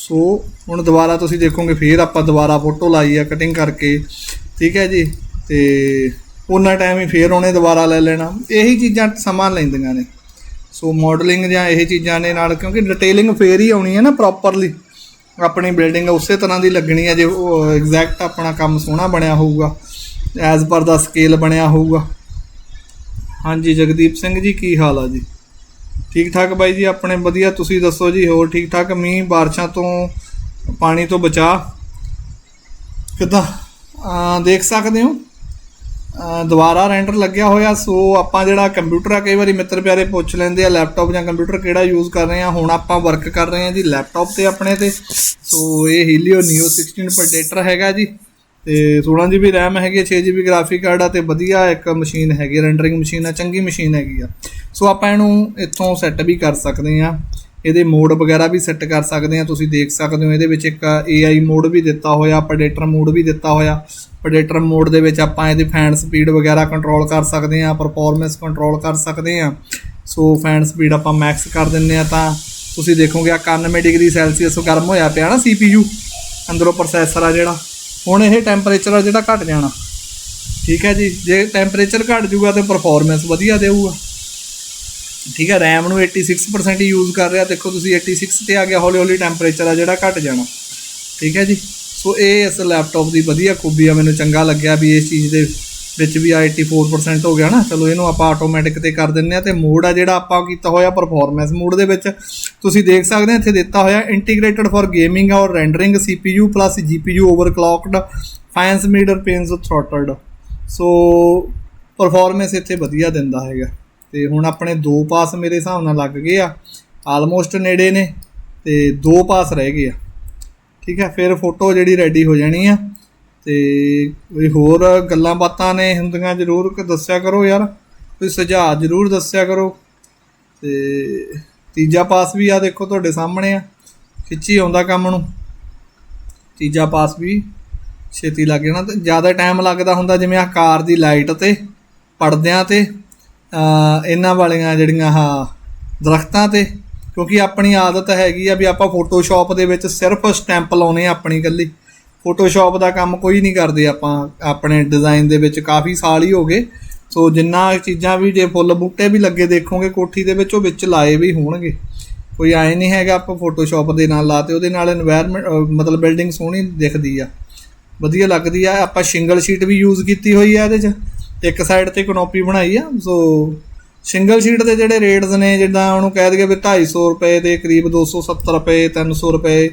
Speaker 1: ਸੋ ਹੁਣ ਦੁਬਾਰਾ ਤੁਸੀਂ ਦੇਖੋਗੇ, ਫੇਰ ਆਪਾਂ ਦੁਬਾਰਾ ਫੋਟੋ ਲਾਈ ਆ ਕਟਿੰਗ ਕਰਕੇ। ਠੀਕ ਹੈ ਜੀ? ਤੇ ਉਹਨਾਂ ਟਾਈਮ ਹੀ ਫੇਰ ਉਹਨੇ ਦੁਬਾਰਾ ਲੈ ਲੈਣਾ। ਇਹੀ ਚੀਜ਼ਾਂ ਸਮਾਂ ਲੈਂਦੀਆਂ ਨੇ। ਸੋ ਮਾਡਲਿੰਗ ਜਾਂ ਇਹ ਚੀਜ਼ਾਂ ਨੇ ਨਾਲ, ਕਿਉਂਕਿ ਡਿਟੇਲਿੰਗ ਫੇਰ ਹੀ ਆਉਣੀ ਹੈ ਨਾ ਪ੍ਰੋਪਰਲੀ ਆਪਣੀ ਬਿਲਡਿੰਗ ਉਸੇ ਤਰ੍ਹਾਂ ਦੀ ਲੱਗਣੀ ਹੈ ਜੇ ਉਹ ਐਗਜ਼ੈਕਟ ਆਪਣਾ ਕੰਮ ਸੋਹਣਾ ਬਣਿਆ ਹੋਊਗਾ। ਐਜ਼ ਪਰ ਦਾ ਸਕੇਲ ਬਣਿਆ ਹੋਊਗਾ। ਹਾਂਜੀ, ਜਗਦੀਪ ਸਿੰਘ ਜੀ, ਕੀ ਹਾਲ ਆ ਜੀ? ਠੀਕ ਠਾਕ ਬਾਈ ਜੀ, ਆਪਣੇ ਵਧੀਆ, ਤੁਸੀਂ ਦੱਸੋ ਜੀ, ਹੋਰ ਠੀਕ ਠਾਕ? ਮੀਂਹ ਬਾਰਿਸ਼ਾਂ ਤੋਂ ਪਾਣੀ ਤੋਂ ਬਚਾ ਕਿਦਾਂ? ਦੇਖ ਸਕਦੇ ਹੋ। ਦੁਬਾਰਾ ਰੈਂਡਰ ਲੱਗਿਆ ਹੋਇਆ, ਸੋ ਆਪਾਂ ਜਿਹੜਾ ਕੰਪਿਊਟਰ ਆ, ਕਈ ਵਾਰੀ ਮਿੱਤਰ ਪਿਆਰੇ ਪੁੱਛ ਲੈਂਦੇ ਆ ਲੈਪਟਾਪ ਜਾਂ ਕੰਪਿਊਟਰ ਕਿਹੜਾ ਯੂਜ਼ ਕਰ ਰਹੇ ਆ? ਹੁਣ ਆਪਾਂ ਵਰਕ ਕਰ ਰਹੇ ਆ ਜੀ ਲੈਪਟਾਪ ਤੇ ਆਪਣੇ ਤੇ। ਸੋ ਇਹ ਹੀਲੀਓ ਨਿਓ 16 ਪ੍ਰੋਡੇਟਰ ਹੈਗਾ ਜੀ। ਤੇ 16 GB RAM ਹੈਗੀ 6 GB ਗ੍ਰਾਫਿਕ ਕਾਰਡ ਆ, ਤੇ ਵਧੀਆ ਇੱਕ ਮਸ਼ੀਨ ਹੈਗੀ ਰੈਂਡਰਿੰਗ ਮਸ਼ੀਨ ਆ, ਚੰਗੀ ਮਸ਼ੀਨ ਹੈਗੀ ਆ। ਸੋ ਆਪਾਂ ਇਹਨੂੰ ਇੱਥੋਂ ਸੈੱਟ ਵੀ ਕਰ ਸਕਦੇ ਆ ਇਹਦੇ ਮੋਡ ਵਗੈਰਾ ਵੀ ਸੈੱਟ ਕਰ ਸਕਦੇ ਆ ਤੁਸੀਂ ਦੇਖ ਸਕਦੇ ਹੋ ਇਹਦੇ ਵਿੱਚ ਇੱਕ AI ਮੋਡ ਵੀ ਦਿੱਤਾ ਹੋਇਆ ਪ੍ਰੈਡੇਟਰ ਮੋਡ ਵੀ ਦਿੱਤਾ ਹੋਇਆ। ਪ੍ਰੈਡੇਟਰ ਮੋਡ ਦੇ ਵਿੱਚ ਆਪਾਂ ਇਹਦੀ ਫੈਨ ਸਪੀਡ ਵਗੈਰਾ ਕੰਟਰੋਲ ਕਰ ਸਕਦੇ ਆ ਪਰਫਾਰਮੈਂਸ ਕੰਟਰੋਲ ਕਰ ਸਕਦੇ ਆ ਸੋ ਫੈਨ ਸਪੀਡ ਆਪਾਂ ਮੈਕਸ ਕਰ ਦਿੰਨੇ ਆ ਤਾਂ ਤੁਸੀਂ ਦੇਖੋਗੇ 91 ਡਿਗਰੀ ਸੈਲਸੀਅਸ ਗਰਮ ਹੋਇਆ ਪਿਆ ਨਾ CPU ਅੰਦਰੋਂ ਪ੍ਰੋਸੈਸਰ ਆ ਜਿਹੜਾ। ਹੁਣ ਇਹ ਟੈਂਪਰੇਚਰ ਆ ਜਿਹੜਾ ਘਟ ਜਾਣਾ। ਠੀਕ ਹੈ ਜੀ। ਜੇ ਟੈਂਪਰੇਚਰ ਘਟ ਜੂਗਾ ਤੇ ਪਰਫਾਰਮੈਂਸ ਵਧੀਆ ਦੇਊਗਾ। ਠੀਕ ਹੈ, RAM ਨੂੰ 86% ਯੂਜ਼ ਕਰ ਰਿਹਾ। ਦੇਖੋ ਤੁਸੀਂ 86 ਤੇ ਆ ਗਿਆ ਹੌਲੀ ਹੌਲੀ ਟੈਂਪਰੇਚਰ ਆ ਜਿਹੜਾ ਘਟ ਜਾਣਾ। ਠੀਕ ਹੈ ਜੀ? ਸੋ ਇਹ ਇਸ ਲੈਪਟਾਪ ਦੀ ਵਧੀਆ ਖੂਬੀ ਆ। ਮੈਨੂੰ ਚੰਗਾ ਲੱਗਿਆ ਵੀ ਇਸ ਚੀਜ਼ ਦੇ ਵਿੱਚ ਵੀ ਆ 84% ਹੋ ਗਿਆ ਨਾ। ਚਲੋ, ਇਹਨੂੰ ਆਪਾਂ ਆਟੋਮੈਟਿਕ ਤੇ ਕਰ ਦਿੰਨੇ ਆ ਤੇ ਮੋਡ ਆ ਜਿਹੜਾ ਆਪਾਂ ਕੀਤਾ ਹੋਇਆ ਪਰਫਾਰਮੈਂਸ ਮੋਡ ਦੇ ਵਿੱਚ। ਤੁਸੀਂ ਦੇਖ ਸਕਦੇ ਹੋ, ਇੱਥੇ ਦਿੱਤਾ ਹੋਇਆ ਇੰਟੀਗ੍ਰੇਟਡ ਫॉर ਗੇਮਿੰਗ ਔਰ rendering CPU plus GPU overclocked fine meter panes throttled so performance ਇੱਥੇ ਵਧੀਆ ਦਿੰਦਾ ਹੈਗਾ। ਤੇ ਹੁਣ ਆਪਣੇ ਦੋ ਪਾਸ ਮੇਰੇ ਹਿਸਾਬ ਨਾਲ ਲੱਗ ਗਏ ਆ। ਆਲਮੋਸਟ ਨੇੜੇ ਨੇ ਤੇ ਦੋ ਪਾਸ ਰਹਿ ਗਏ ਆ। ਠੀਕ ਹੈ, ਫਿਰ ਫੋਟੋ ਜਿਹੜੀ ਰੈਡੀ ਹੋ ਜਾਣੀ ਆ। ਤੇ ਕੋਈ ਹੋਰ ਗੱਲਾਂ ਬਾਤਾਂ ਨੇ ਹੁੰਦੀਆਂ ਜ਼ਰੂਰ ਕ- ਦੱਸਿਆ ਕਰੋ ਯਾਰ। ਕੋਈ ਸੁਝਾਅ ਜ਼ਰੂਰ ਦੱਸਿਆ ਕਰੋ। ਤੇ ਤੀਜਾ ਪਾਸ ਵੀ ਆ ਦੇਖੋ ਤੁਹਾਡੇ ਸਾਹਮਣੇ ਆ। ਖਿੱਚੀ ਆਉਂਦਾ ਕੰਮ ਨੂੰ। ਤੀਜਾ ਪਾਸ ਵੀ ਛੇਤੀ ਲੱਗ ਜਾਣਾ। ਤੇ ਜ਼ਿਆਦਾ ਟਾਈਮ ਲੱਗਦਾ ਹੁੰਦਾ ਜਿਵੇਂ ਆ ਕਾਰ ਦੀ ਲਾਈਟ ਤੇ ਪੜਦਿਆਂ ਤੇ। ਇਹਨਾਂ ਵਾਲੀਆਂ ਜਿਹੜੀਆਂ ਆ ਦਰਖਤਾਂ ਤੇ, ਕਿਉਂਕਿ ਆਪਣੀ ਆਦਤ ਹੈਗੀ ਆ ਵੀ ਆਪਾਂ ਫੋਟੋਸ਼ਾਪ ਦੇ ਵਿੱਚ ਸਿਰਫ ਸਟੈਂਪ ਲਾਉਨੇ ਆ ਆਪਣੀ ਕੱਲੀ ਫੋਟੋਸ਼ਾਪ ਦਾ ਕੰਮ ਕੋਈ ਨਹੀਂ ਕਰਦੇ ਆਪਾਂ, ਆਪਣੇ ਡਿਜ਼ਾਈਨ ਦੇ ਵਿੱਚ ਕਾਫੀ ਸਾਲ ਹੀ ਹੋ ਗਏ। ਸੋ ਜਿੰਨਾ ਚੀਜ਼ਾਂ ਵੀ ਜੇ ਫੁੱਲ ਬੂਟੇ ਵੀ ਲੱਗੇ ਦੇਖੋਗੇ, ਕੋਠੀ ਦੇ ਵਿੱਚ ਉਹ ਵਿੱਚ ਲਾਏ ਵੀ ਹੋਣਗੇ। ਕੋਈ ਆਏ ਨਹੀਂ ਹੈਗਾ ਆਪਾਂ ਫੋਟੋਸ਼ਾਪ ਦੇ ਨਾਲ ਲਾਤੇ, ਉਹਦੇ ਨਾਲ এনवायरमेंट ਮਤਲਬ ਬਿਲਡਿੰਗ ਸੋਹਣੀ ਦਿਖਦੀ ਆ। ਵਧੀਆ ਲੱਗਦੀ ਆ, ਆਪਾਂ ਸਿੰਗਲ ਸ਼ੀਟ ਵੀ ਯੂਜ਼ ਕੀਤੀ ਹੋਈ ਆ ਇਹਦੇ 'ਚ। ਇੱਕ ਸਾਈਡ ਤੇ ਕਨੋਪੀ ਬਣਾਈ ਆ ਸੋ ਸਿੰਗਲ ਸ਼ੀਟ ਦੇ ਜਿਹੜੇ ਰੇਟਸ ਨੇ, ਜਿੱਦਾਂ ਉਹਨੂੰ ਕਹਿ ਦਈਏ ਵੀ 250 ਰੁਪਏ ਦੇ ਕਰੀਬ 270 ਰੁਪਏ 300 ਰੁਪਏ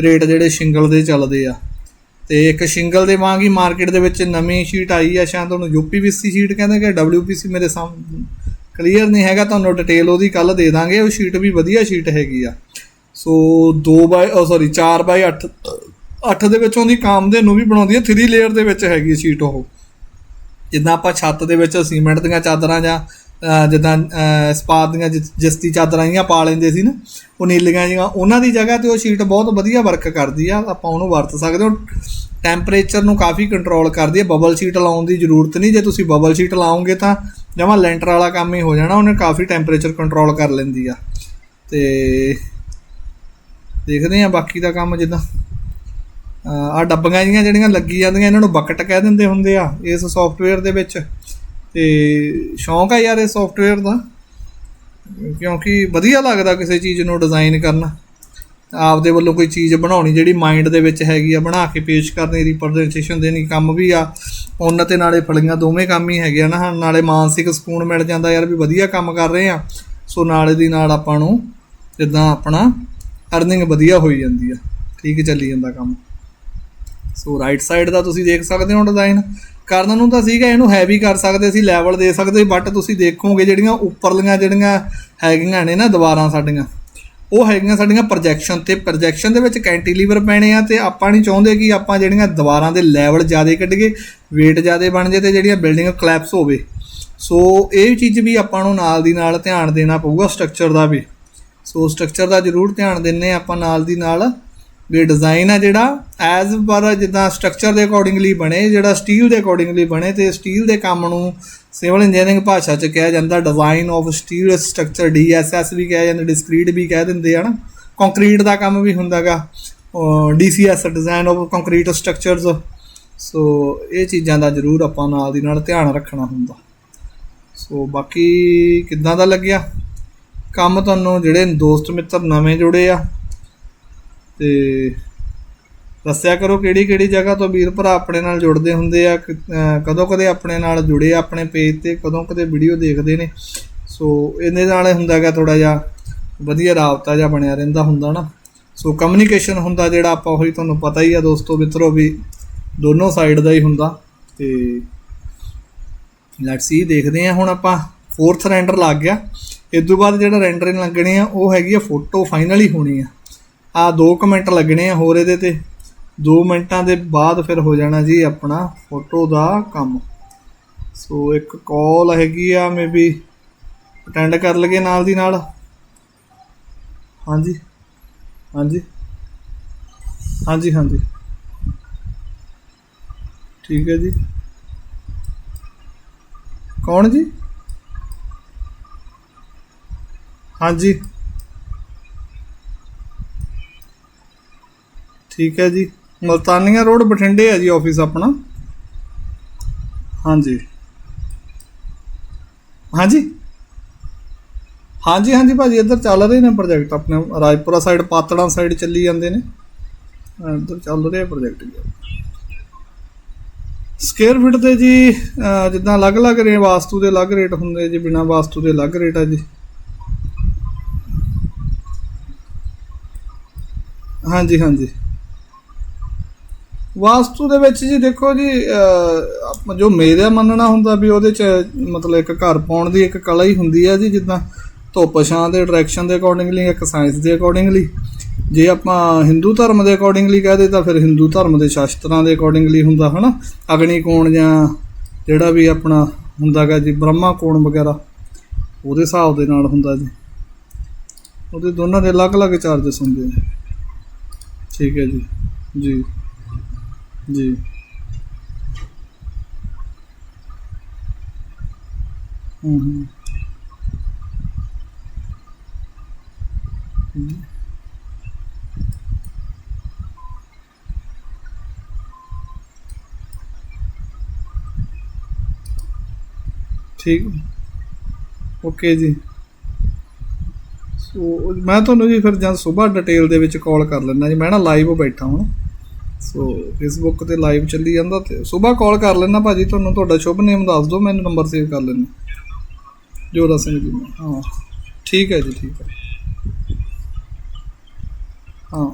Speaker 1: ਰੇਟ ਜਿਹੜੇ ਸਿੰਗਲ ਦੇ ਚੱਲਦੇ ਆ। ਤੇ ਇੱਕ ਸਿੰਗਲ ਦੇ ਵਾਂਗ ਹੀ ਮਾਰਕੀਟ ਦੇ ਵਿੱਚ ਨਵੀਂ ਸ਼ੀਟ ਆਈ ਆ, ਸ਼ਾਇਦ ਉਹਨੂੰ ਯੂਪੀਵੀਸੀ ਸ਼ੀਟ ਕਹਿੰਦੇ ਕਿ ਡਬਲਯੂਪੀਸੀ ਮੇਰੇ ਸਾਹਮਣੇ ਕਲੀਅਰ ਨਹੀਂ ਹੈਗਾ, ਤੁਹਾਨੂੰ ਡਿਟੇਲ ਉਹਦੀ ਕੱਲ ਦੇ ਦਾਂਗੇ, ਉਹ ਸ਼ੀਟ ਵੀ ਵਧੀਆ ਸ਼ੀਟ ਹੈਗੀ ਆ। ਸੋ 2 ਬਾਈ ਸੌਰੀ 4 ਬਾਈ 8 8 ਦੇ ਵਿੱਚੋਂ ਦੀ ਕਾਮਦੇ ਨੂੰ ਵੀ ਬਣਾਉਂਦੀ ਹੈ 3 ਲੇਅਰ ਦੇ ਵਿੱਚ ਹੈਗੀ ਸ਼ੀਟ ਉਹ। ਜਿੱਦਾਂ ਆਪਾਂ ਛੱਤ ਦੇ ਵਿੱਚ ਸੀਮੈਂਟ ਦੀਆਂ ਚਾਦਰਾਂ ਜਾਂ ਜਿੱਦਾਂ ਸਪਾਤ ਦੀਆਂ ਜਿ- ਜਿਸਤੀ ਚਾਦਰਾਂ ਜੀਆਂ ਪਾ ਲੈਂਦੇ ਸੀ ਨਾ, ਉਹ ਨੀਲੀਆਂ ਜੀਆਂ ਉਹਨਾਂ ਦੀ ਜਗ੍ਹਾ ਤੇ ਉਹ ਸ਼ੀਟ ਬਹੁਤ ਵਧੀਆ ਵਰਕ ਕਰਦੀ ਆ, ਆਪਾਂ ਉਹਨੂੰ ਵਰਤ ਸਕਦੇ ਹਾਂ। ਟੈਂਪਰੇਚਰ ਨੂੰ ਕਾਫੀ ਕੰਟਰੋਲ ਕਰਦੀ ਹੈ ਬਬਲ ਸ਼ੀਟ ਲਾਉਣ ਦੀ ਜ਼ਰੂਰਤ ਨਹੀਂ, ਜੇ ਤੁਸੀਂ ਬਬਲ ਸ਼ੀਟ ਲਾਓਗੇ ਤਾਂ ਜਮਾਂ ਲੈਂਟਰ ਵਾਲਾ ਕੰਮ ਹੀ ਹੋ ਜਾਣਾ, ਉਹਨੇ ਕਾਫੀ ਟੈਂਪਰੇਚਰ ਕੰਟਰੋਲ ਕਰ ਲੈਂਦੀ ਆ। ਤੇ ਦੇਖਦੇ ਆ ਬਾਕੀ ਦਾ ਕੰਮ ਜਿੱਦਾਂ। ਆ ਡੱਬੀਆਂ ਜੀਆਂ ਜਿਹੜੀਆਂ ਲੱਗੀ ਜਾਂਦੀਆਂ, ਇਹਨਾਂ ਨੂੰ ਬਕਟ ਕਹਿ ਦਿੰਦੇ ਹੁੰਦੇ ਆ ਇਸ ਸੌਫਟਵੇਅਰ ਦੇ ਵਿੱਚ। ਤੇ ਸ਼ੌਂਕ ਆ ਯਾਰ ਇਹ ਸੌਫਟਵੇਅਰ ਦਾ। ਕਿਉਂਕਿ ਵਧੀਆ ਲੱਗਦਾ ਕਿਸੇ ਚੀਜ਼ ਨੂੰ ਡਿਜ਼ਾਈਨ ਕਰਨਾ। ਆਪਦੇ ਵੱਲੋਂ ਕੋਈ ਚੀਜ਼ ਬਣਾਉਣੀ ਜਿਹੜੀ ਮਾਈਂਡ ਦੇ ਵਿੱਚ ਹੈਗੀ ਆ, ਬਣਾ ਕੇ ਪੇਸ਼ ਕਰਨੀ ਰਿਪਰੈਜ਼ੈਂਟੇਸ਼ਨ ਦੇਣੀ, ਕੰਮ ਵੀ ਆ। ਉਹਨਾਂ ਤੇ ਨਾਲੇ ਫਲੀਆਂ ਦੋਵੇਂ ਕੰਮ ਹੀ ਹੈਗੇ ਆ ਨਾ, ਨਾਲੇ ਮਾਨਸਿਕ ਸਕੂਨ ਮਿਲ ਜਾਂਦਾ ਯਾਰ ਵੀ ਵਧੀਆ ਕੰਮ ਕਰ ਰਹੇ ਆ। ਸੋ ਨਾਲੇ ਦੀ ਨਾਲ ਆਪਾਂ ਨੂੰ ਜਿੱਦਾਂ ਆਪਣਾ ਅਰਨਿੰਗ ਵਧੀਆ ਹੋਈ ਜਾਂਦੀ ਆ। ਠੀਕ ਚੱਲੀ ਜਾਂਦਾ ਕੰਮ। ਸੋ ਰਾਈਟ ਸਾਈਡ ਦਾ ਤੁਸੀਂ ਦੇਖ ਸਕਦੇ ਹੋ ਡਿਜ਼ਾਈਨ ਕਰਨ ਨੂੰ ਤਾਂ ਸੀਗਾ, ਇਹਨੂੰ ਹੈਵੀ ਕਰ ਸਕਦੇ ਸੀ ਲੈਵਲ ਦੇ ਸਕਦੇ ਬਟ ਤੁਸੀਂ ਦੇਖੋਗੇ ਜਿਹੜੀਆਂ ਉੱਪਰਲੀਆਂ ਜਿਹੜੀਆਂ ਹੈਗੀਆਂ ਨੇ ਨਾ ਦੀਵਾਰਾਂ ਸਾਡੀਆਂ, ਉਹ ਹੈਗੀਆਂ ਸਾਡੀਆਂ ਪ੍ਰੋਜੈਕਸ਼ਨ ਤੇ। ਪ੍ਰੋਜੈਕਸ਼ਨ ਦੇ ਵਿੱਚ ਕੈਂਟੀਲੀਵਰ ਪੈਣੇ ਆ ਤੇ ਆਪਾਂ ਨਹੀਂ ਚਾਹੁੰਦੇ ਕਿ ਆਪਾਂ ਜਿਹੜੀਆਂ ਦੀਵਾਰਾਂ ਦੇ ਲੈਵਲ ਜ਼ਿਆਦਾ ਕੱਢੀਏ, weight ਜ਼ਿਆਦਾ ਬਣ ਜੇ ਤੇ ਜਿਹੜੀਆਂ ਬਿਲਡਿੰਗ ਕਲੈਪਸ ਹੋਵੇ। ਸੋ ਇਹ ਚੀਜ਼ ਵੀ ਆਪਾਂ ਨੂੰ ਨਾਲ ਦੀ ਨਾਲ ਧਿਆਨ ਦੇਣਾ ਪਊਗਾ ਸਟਰਕਚਰ ਦਾ ਵੀ। ਸੋ ਸਟਰਕਚਰ ਦਾ ਜ਼ਰੂਰ ਧਿਆਨ ਦਿੰਨੇ ਆਪਾਂ ਨਾਲ ਦੀ ਨਾਲ। ਵੀ ਡਿਜ਼ਾਈਨ ਆ ਜਿਹੜਾ ਐਜ਼ ਪਰ ਜਿੱਦਾਂ ਸਟਰਕਚਰ ਦੇ ਅਕੋਰਡਿੰਗਲੀ ਬਣੇ, ਜਿਹੜਾ ਸਟੀਲ ਦੇ ਅਕੋਰਡਿੰਗਲੀ ਬਣੇ, ਤੇ ਸਟੀਲ ਦੇ ਕੰਮ ਨੂੰ ਸਿਵਲ ਇੰਜੀਨੀਅਰਿੰਗ ਭਾਸ਼ਾ 'ਚ ਕਿਹਾ ਜਾਂਦਾ design of steel structure DSS ਵੀ ਕਿਹਾ ਜਾਂਦਾ ਡਿਸਕ੍ਰੀਟ ਵੀ ਕਹਿ ਦਿੰਦੇ ਆ ਨਾ। ਕੰਕਰੀਟ ਦਾ ਕੰਮ ਵੀ ਹੁੰਦਾਗਾ DCS design of concrete structures so ਇਹ ਚੀਜ਼ਾਂ ਦਾ ਜ਼ਰੂਰ ਆਪਾਂ ਨਾਲ ਦੀ ਨਾਲ ਧਿਆਨ ਰੱਖਣਾ ਹੁੰਦਾ। ਸੋ ਬਾਕੀ ਕਿੱਦਾਂ ਦਾ ਲੱਗਿਆ? ਕੰਮ ਤੁਹਾਨੂੰ ਜਿਹੜੇ ਦੋਸਤ ਮਿੱਤਰ ਨਵੇਂ ਜੁੜੇ ਆ ਤੇ ਦੱਸਿਆ ਕਰੋ ਕਿਹੜੀ ਕਿਹੜੀ ਜਗ੍ਹਾ ਤੋਂ ਵੀਰ ਭਰਾ ਆਪਣੇ ਨਾਲ ਜੁੜਦੇ ਹੁੰਦੇ ਆ, ਕ- ਕਦੋਂ ਕਦੇ ਆਪਣੇ ਨਾਲ ਜੁੜੇ ਆ ਆਪਣੇ ਪੇਜ ਤੇ, ਕਦੋਂ ਕਦੇ ਵੀਡੀਓ ਦੇਖਦੇ ਨੇ। ਸੋ ਇਹਦੇ ਨਾਲ ਇਹ ਹੁੰਦਾ ਹੈਗਾ ਥੋੜਾ ਜਿਹਾ ਵਧੀਆ ਰਾਬਤਾ ਜਿਹਾ ਬਣਿਆ ਰਹਿੰਦਾ ਹੁੰਦਾ ਨਾ। ਸੋ ਕਮਿਊਨੀਕੇਸ਼ਨ ਹੁੰਦਾ ਜਿਹੜਾ ਆਪਾਂ ਉਹੀ ਤੁਹਾਨੂੰ ਪਤਾ ਹੀ ਆ ਦੋਸਤੋ, ਮਿੱਤਰੋ ਵੀ ਦੋਨੋਂ ਸਾਈਡ ਦਾ ਹੀ ਹੁੰਦਾ। ਤੇ ਲੈਟਸ ਸੀ ਦੇਖਦੇ ਆ ਹੁਣ ਆਪਾਂ ਫੋਰਥ ਰੈਂਡਰ ਲੱਗ ਗਿਆ। ਇਸ ਤੋਂ ਬਾਅਦ ਜਿਹੜਾ ਰੈਂਡਰਿੰਗ ਲੱਗਣੀ ਆ, ਉਹ ਹੈਗੀ ਆ ਫੋਟੋ ਫਾਈਨਲੀ ਹੋਣੀ ਆ। ਆ 2 ਮਿੰਟ ਲੱਗਣੇ ਆ ਹੋਰ ਇਹਦੇ ਤੇ। 2 ਮਿੰਟਾਂ ਦੇ ਬਾਅਦ ਫਿਰ ਹੋ ਜਾਣਾ ਜੀ ਆਪਣਾ ਫੋਟੋ ਦਾ ਕੰਮ। ਸੋ ਇੱਕ ਕਾਲ ਹੈਗੀ ਆ ਮੇਬੀ ਅਟੈਂਡ ਕਰ ਲਗੇ ਨਾਲ ਦੀ ਨਾਲ। ਹਾਂਜੀ ਹਾਂਜੀ ਹਾਂਜੀ ਹਾਂਜੀ। ਠੀਕ ਹੈ ਜੀ। ਕੌਣ ਜੀ? ਹਾਂਜੀ। ਠੀਕ ਹੈ ਜੀ। ਮਲਤਾਨੀਆ ਰੋਡ ਬਠਿੰਡੇ ਹੈ ਜੀ ਆਫਿਸ ਆਪਣਾ। ਹਾਂਜੀ। ਹਾਂਜੀ। ਹਾਂਜੀ ਹਾਂਜੀ ਭਾਜੀ, ਇੱਧਰ ਚੱਲ ਰਹੇ ਨੇ ਪ੍ਰੋਜੈਕਟ ਆਪਣੇ। ਰਾਜਪੁਰਾ ਸਾਈਡ ਪਾਤੜਾਂ ਸਾਈਡ ਚੱਲੀ ਜਾਂਦੇ ਨੇ। ਇੱਧਰ ਚੱਲ ਰਿਹਾ ਪ੍ਰੋਜੈਕਟ ਜੀ। ਸਕੁਅਰ ਫੀਟ ਤੇ ਜੀ ਜਿੱਦਾਂ ਅਲੱਗ-ਅਲੱਗ ਰੇ, ਵਾਸਤੂ ਦੇ ਅਲੱਗ ਰੇਟ ਹੁੰਦੇ ਜੀ, ਬਿਨਾ ਵਾਸਤੂ ਦੇ ਅਲੱਗ ਰੇਟ ਆ ਜੀ। ਹਾਂਜੀ ਹਾਂਜੀ। ਵਾਸਤੂ ਦੇ ਵਿੱਚ ਜੀ ਦੇਖੋ ਜੀ ਜੋ ਮੇਰਾ ਮੰਨਣਾ ਹੁੰਦਾ ਵੀ ਉਹਦੇ ਚ ਮਤਲਬ ਇੱਕ ਘਰ ਪਾਉਣ ਦੀ ਇੱਕ ਕਲਾ ਹੀ ਹੁੰਦੀ ਹੈ ਜੀ, ਜਿੱਦਾਂ ਧੁੱਪ ਛਾਂ ਦੇ ਡਾਇਰੈਕਸ਼ਨ ਦੇ ਅਕੋਰਡਿੰਗਲੀ ਇੱਕ ਸਾਇੰਸ ਦੇ ਅਕੋਰਡਿੰਗਲੀ ਜੇ ਆਪਾਂ ਹਿੰਦੂ ਧਰਮ ਦੇ ਅਕੋਰਡਿੰਗਲੀ ਕਹਦੇ ਤਾਂ ਫਿਰ ਹਿੰਦੂ ਧਰਮ ਦੇ ਸ਼ਾਸਤਰਾਂ ਦੇ ਅਕੋਰਡਿੰਗਲੀ ਹੁੰਦਾ, ਹਨਾ? ਅਗਨੀ ਕੋਣ ਜਾਂ ਜਿਹੜਾ ਵੀ ਆਪਣਾ ਹੁੰਦਾਗਾ ਜੀ, ਬ੍ਰਹਮਾ ਕੋਣ ਵਗੈਰਾ, ਉਹਦੇ ਹਿਸਾਬ ਦੇ ਨਾਲ ਹੁੰਦਾ ਜੀ। ਉਹਦੇ ਦੋਨਾਂ ਦੇ ਅਲੱਗ-ਅਲੱਗ ਚਾਰजेस ਹੁੰਦੇ ਨੇ ਠੀਕ ਹੈ ਜੀ। ਜੀ। ਜੀ। ਹੂੰ ਹੂੰ। ਠੀਕ। ਓਕੇ ਜੀ। ਸੋ, ਮੈਂ ਤੁਹਾਨੂੰ ਜੀ ਫਿਰ ਜਦ ਸਵੇਰ ਡਿਟੇਲ ਦੇ ਵਿੱਚ ਕਾਲ ਕਰ ਲੈਣਾ ਜੀ। ਮੈਂ ਨਾ ਲਾਈਵ ਬੈਠਾ ਹਾਂ ਸੋ ਫੇਸਬੁੱਕ ਤੇ ਲਾਈਵ ਚੱਲੀ ਜਾਂਦਾ ਤੇ ਸਵੇਰ ਕਾਲ ਕਰ ਲੈਣਾ ਭਾਜੀ, ਤੁਹਾਨੂੰ ਤੁਹਾਡਾ ਸ਼ੁਭ ਨੇਮ ਦੱਸ ਦਿਓ ਮੈਨੂੰ ਨੰਬਰ ਸੇਵ ਕਰ ਲੈਣਾ ਜੋਰਾ ਸਿੰਘ ਜੀ ਹਾਂ। ਠੀਕ ਹੈ ਜੀ, ਠੀਕ ਹੈ। ਹਾਂ।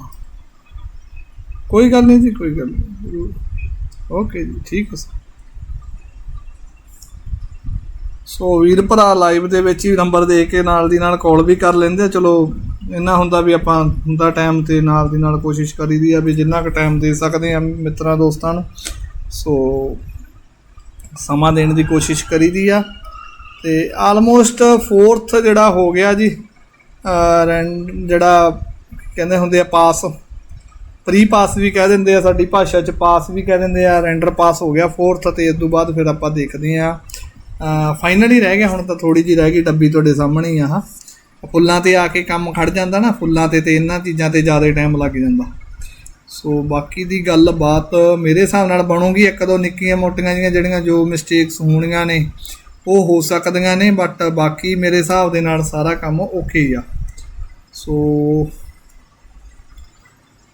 Speaker 1: ਕੋਈ ਗੱਲ ਨਹੀਂ ਜੀ, ਕੋਈ ਗੱਲ ਨਹੀਂ। ਜ਼ਰੂਰ ਓਕੇ ਜੀ, ਠੀਕ ਹੈ ਸੋ ਵੀਰ ਭਰਾ ਲਾਈਵ ਦੇ ਵਿੱਚ ਹੀ ਨੰਬਰ ਦੇ ਕੇ ਨਾਲ ਦੀ ਨਾਲ ਕਾਲ ਵੀ ਕਰ ਲੈਂਦੇ ਆ, ਚਲੋ ਇੰਨਾ ਹੁੰਦਾ ਵੀ ਆਪਾਂ ਹੁੰਦਾ ਟਾਈਮ ਤੇ ਨਾਲ ਦੀ ਨਾਲ ਕੋਸ਼ਿਸ਼ ਕਰੀਦੀ ਆ ਵੀ ਜਿੰਨਾ ਕੁ ਟਾਈਮ ਦੇ ਸਕਦੇ ਆ ਮਿੱਤਰਾਂ, ਦੋਸਤਾਂ ਨੂੰ। ਸੋ ਸਮਾਂ ਦੇਣ ਦੀ ਕੋਸ਼ਿਸ਼ ਕਰੀਦੀ ਆ। ਤੇ ਆਲਮੋਸਟ 4th ਜਿਹੜਾ ਹੋ ਗਿਆ ਜੀ, ਅਹ ਜਿਹੜਾ ਕਹਿੰਦੇ ਹੁੰਦੇ ਆ ਪਾਸ ਪ੍ਰੀ ਪਾਸ ਵੀ ਕਹਿ ਦਿੰਦੇ ਆ, ਸਾਡੀ ਭਾਸ਼ਾ 'ਚ ਪਾਸ ਵੀ ਕਹਿ ਦਿੰਦੇ ਆ ਰੈਂਡਰ ਪਾਸ ਹੋ ਗਿਆ 4th ਤੇ ਇਸ ਤੋਂ ਬਾਅਦ ਫਿਰ ਆਪਾਂ ਦੇਖਦੇ ਆ। ਫਾਈਨਲੀ ਰਹਿ ਗਿਆ ਹੁਣ ਤਾਂ ਥੋੜੀ ਜੀ ਰਹਿ ਗਈ, ਡੱਬੀ ਤੁਹਾਡੇ ਸਾਹਮਣੇ ਹੀ ਆ, ਹਾਂ। ਫੁੱਲਾਂ ਤੇ ਆ ਕੇ ਕੰਮ ਖੜ ਜਾਂਦਾ ਨਾ, ਫੁੱਲਾਂ ਤੇ ਤੇ ਇਹਨਾਂ ਚੀਜ਼ਾਂ ਤੇ ਜ਼ਿਆਦਾ ਟਾਈਮ ਲੱਗ ਜਾਂਦਾ। ਸੋ ਬਾਕੀ ਦੀ ਗੱਲ ਬਾਤ ਮੇਰੇ ਹਿਸਾਬ ਨਾਲ ਬਣੂਗੀ, ਇੱਕ ਦੋ ਨਿੱਕੀਆਂ ਮੋਟੀਆਂ ਜੀਆਂ ਜਿਹੜੀਆਂ ਜੋ ਮਿਸਟੇਕਸ ਹੋਣੀਆਂ ਨੇ, ਉਹ ਹੋ ਸਕਦੀਆਂ ਨੇ ਬਟ ਬਾਕੀ ਮੇਰੇ ਹਿਸਾਬ ਦੇ ਨਾਲ ਸਾਰਾ ਕੰਮ ਓਕੇ ਹੀ ਆ। ਸੋ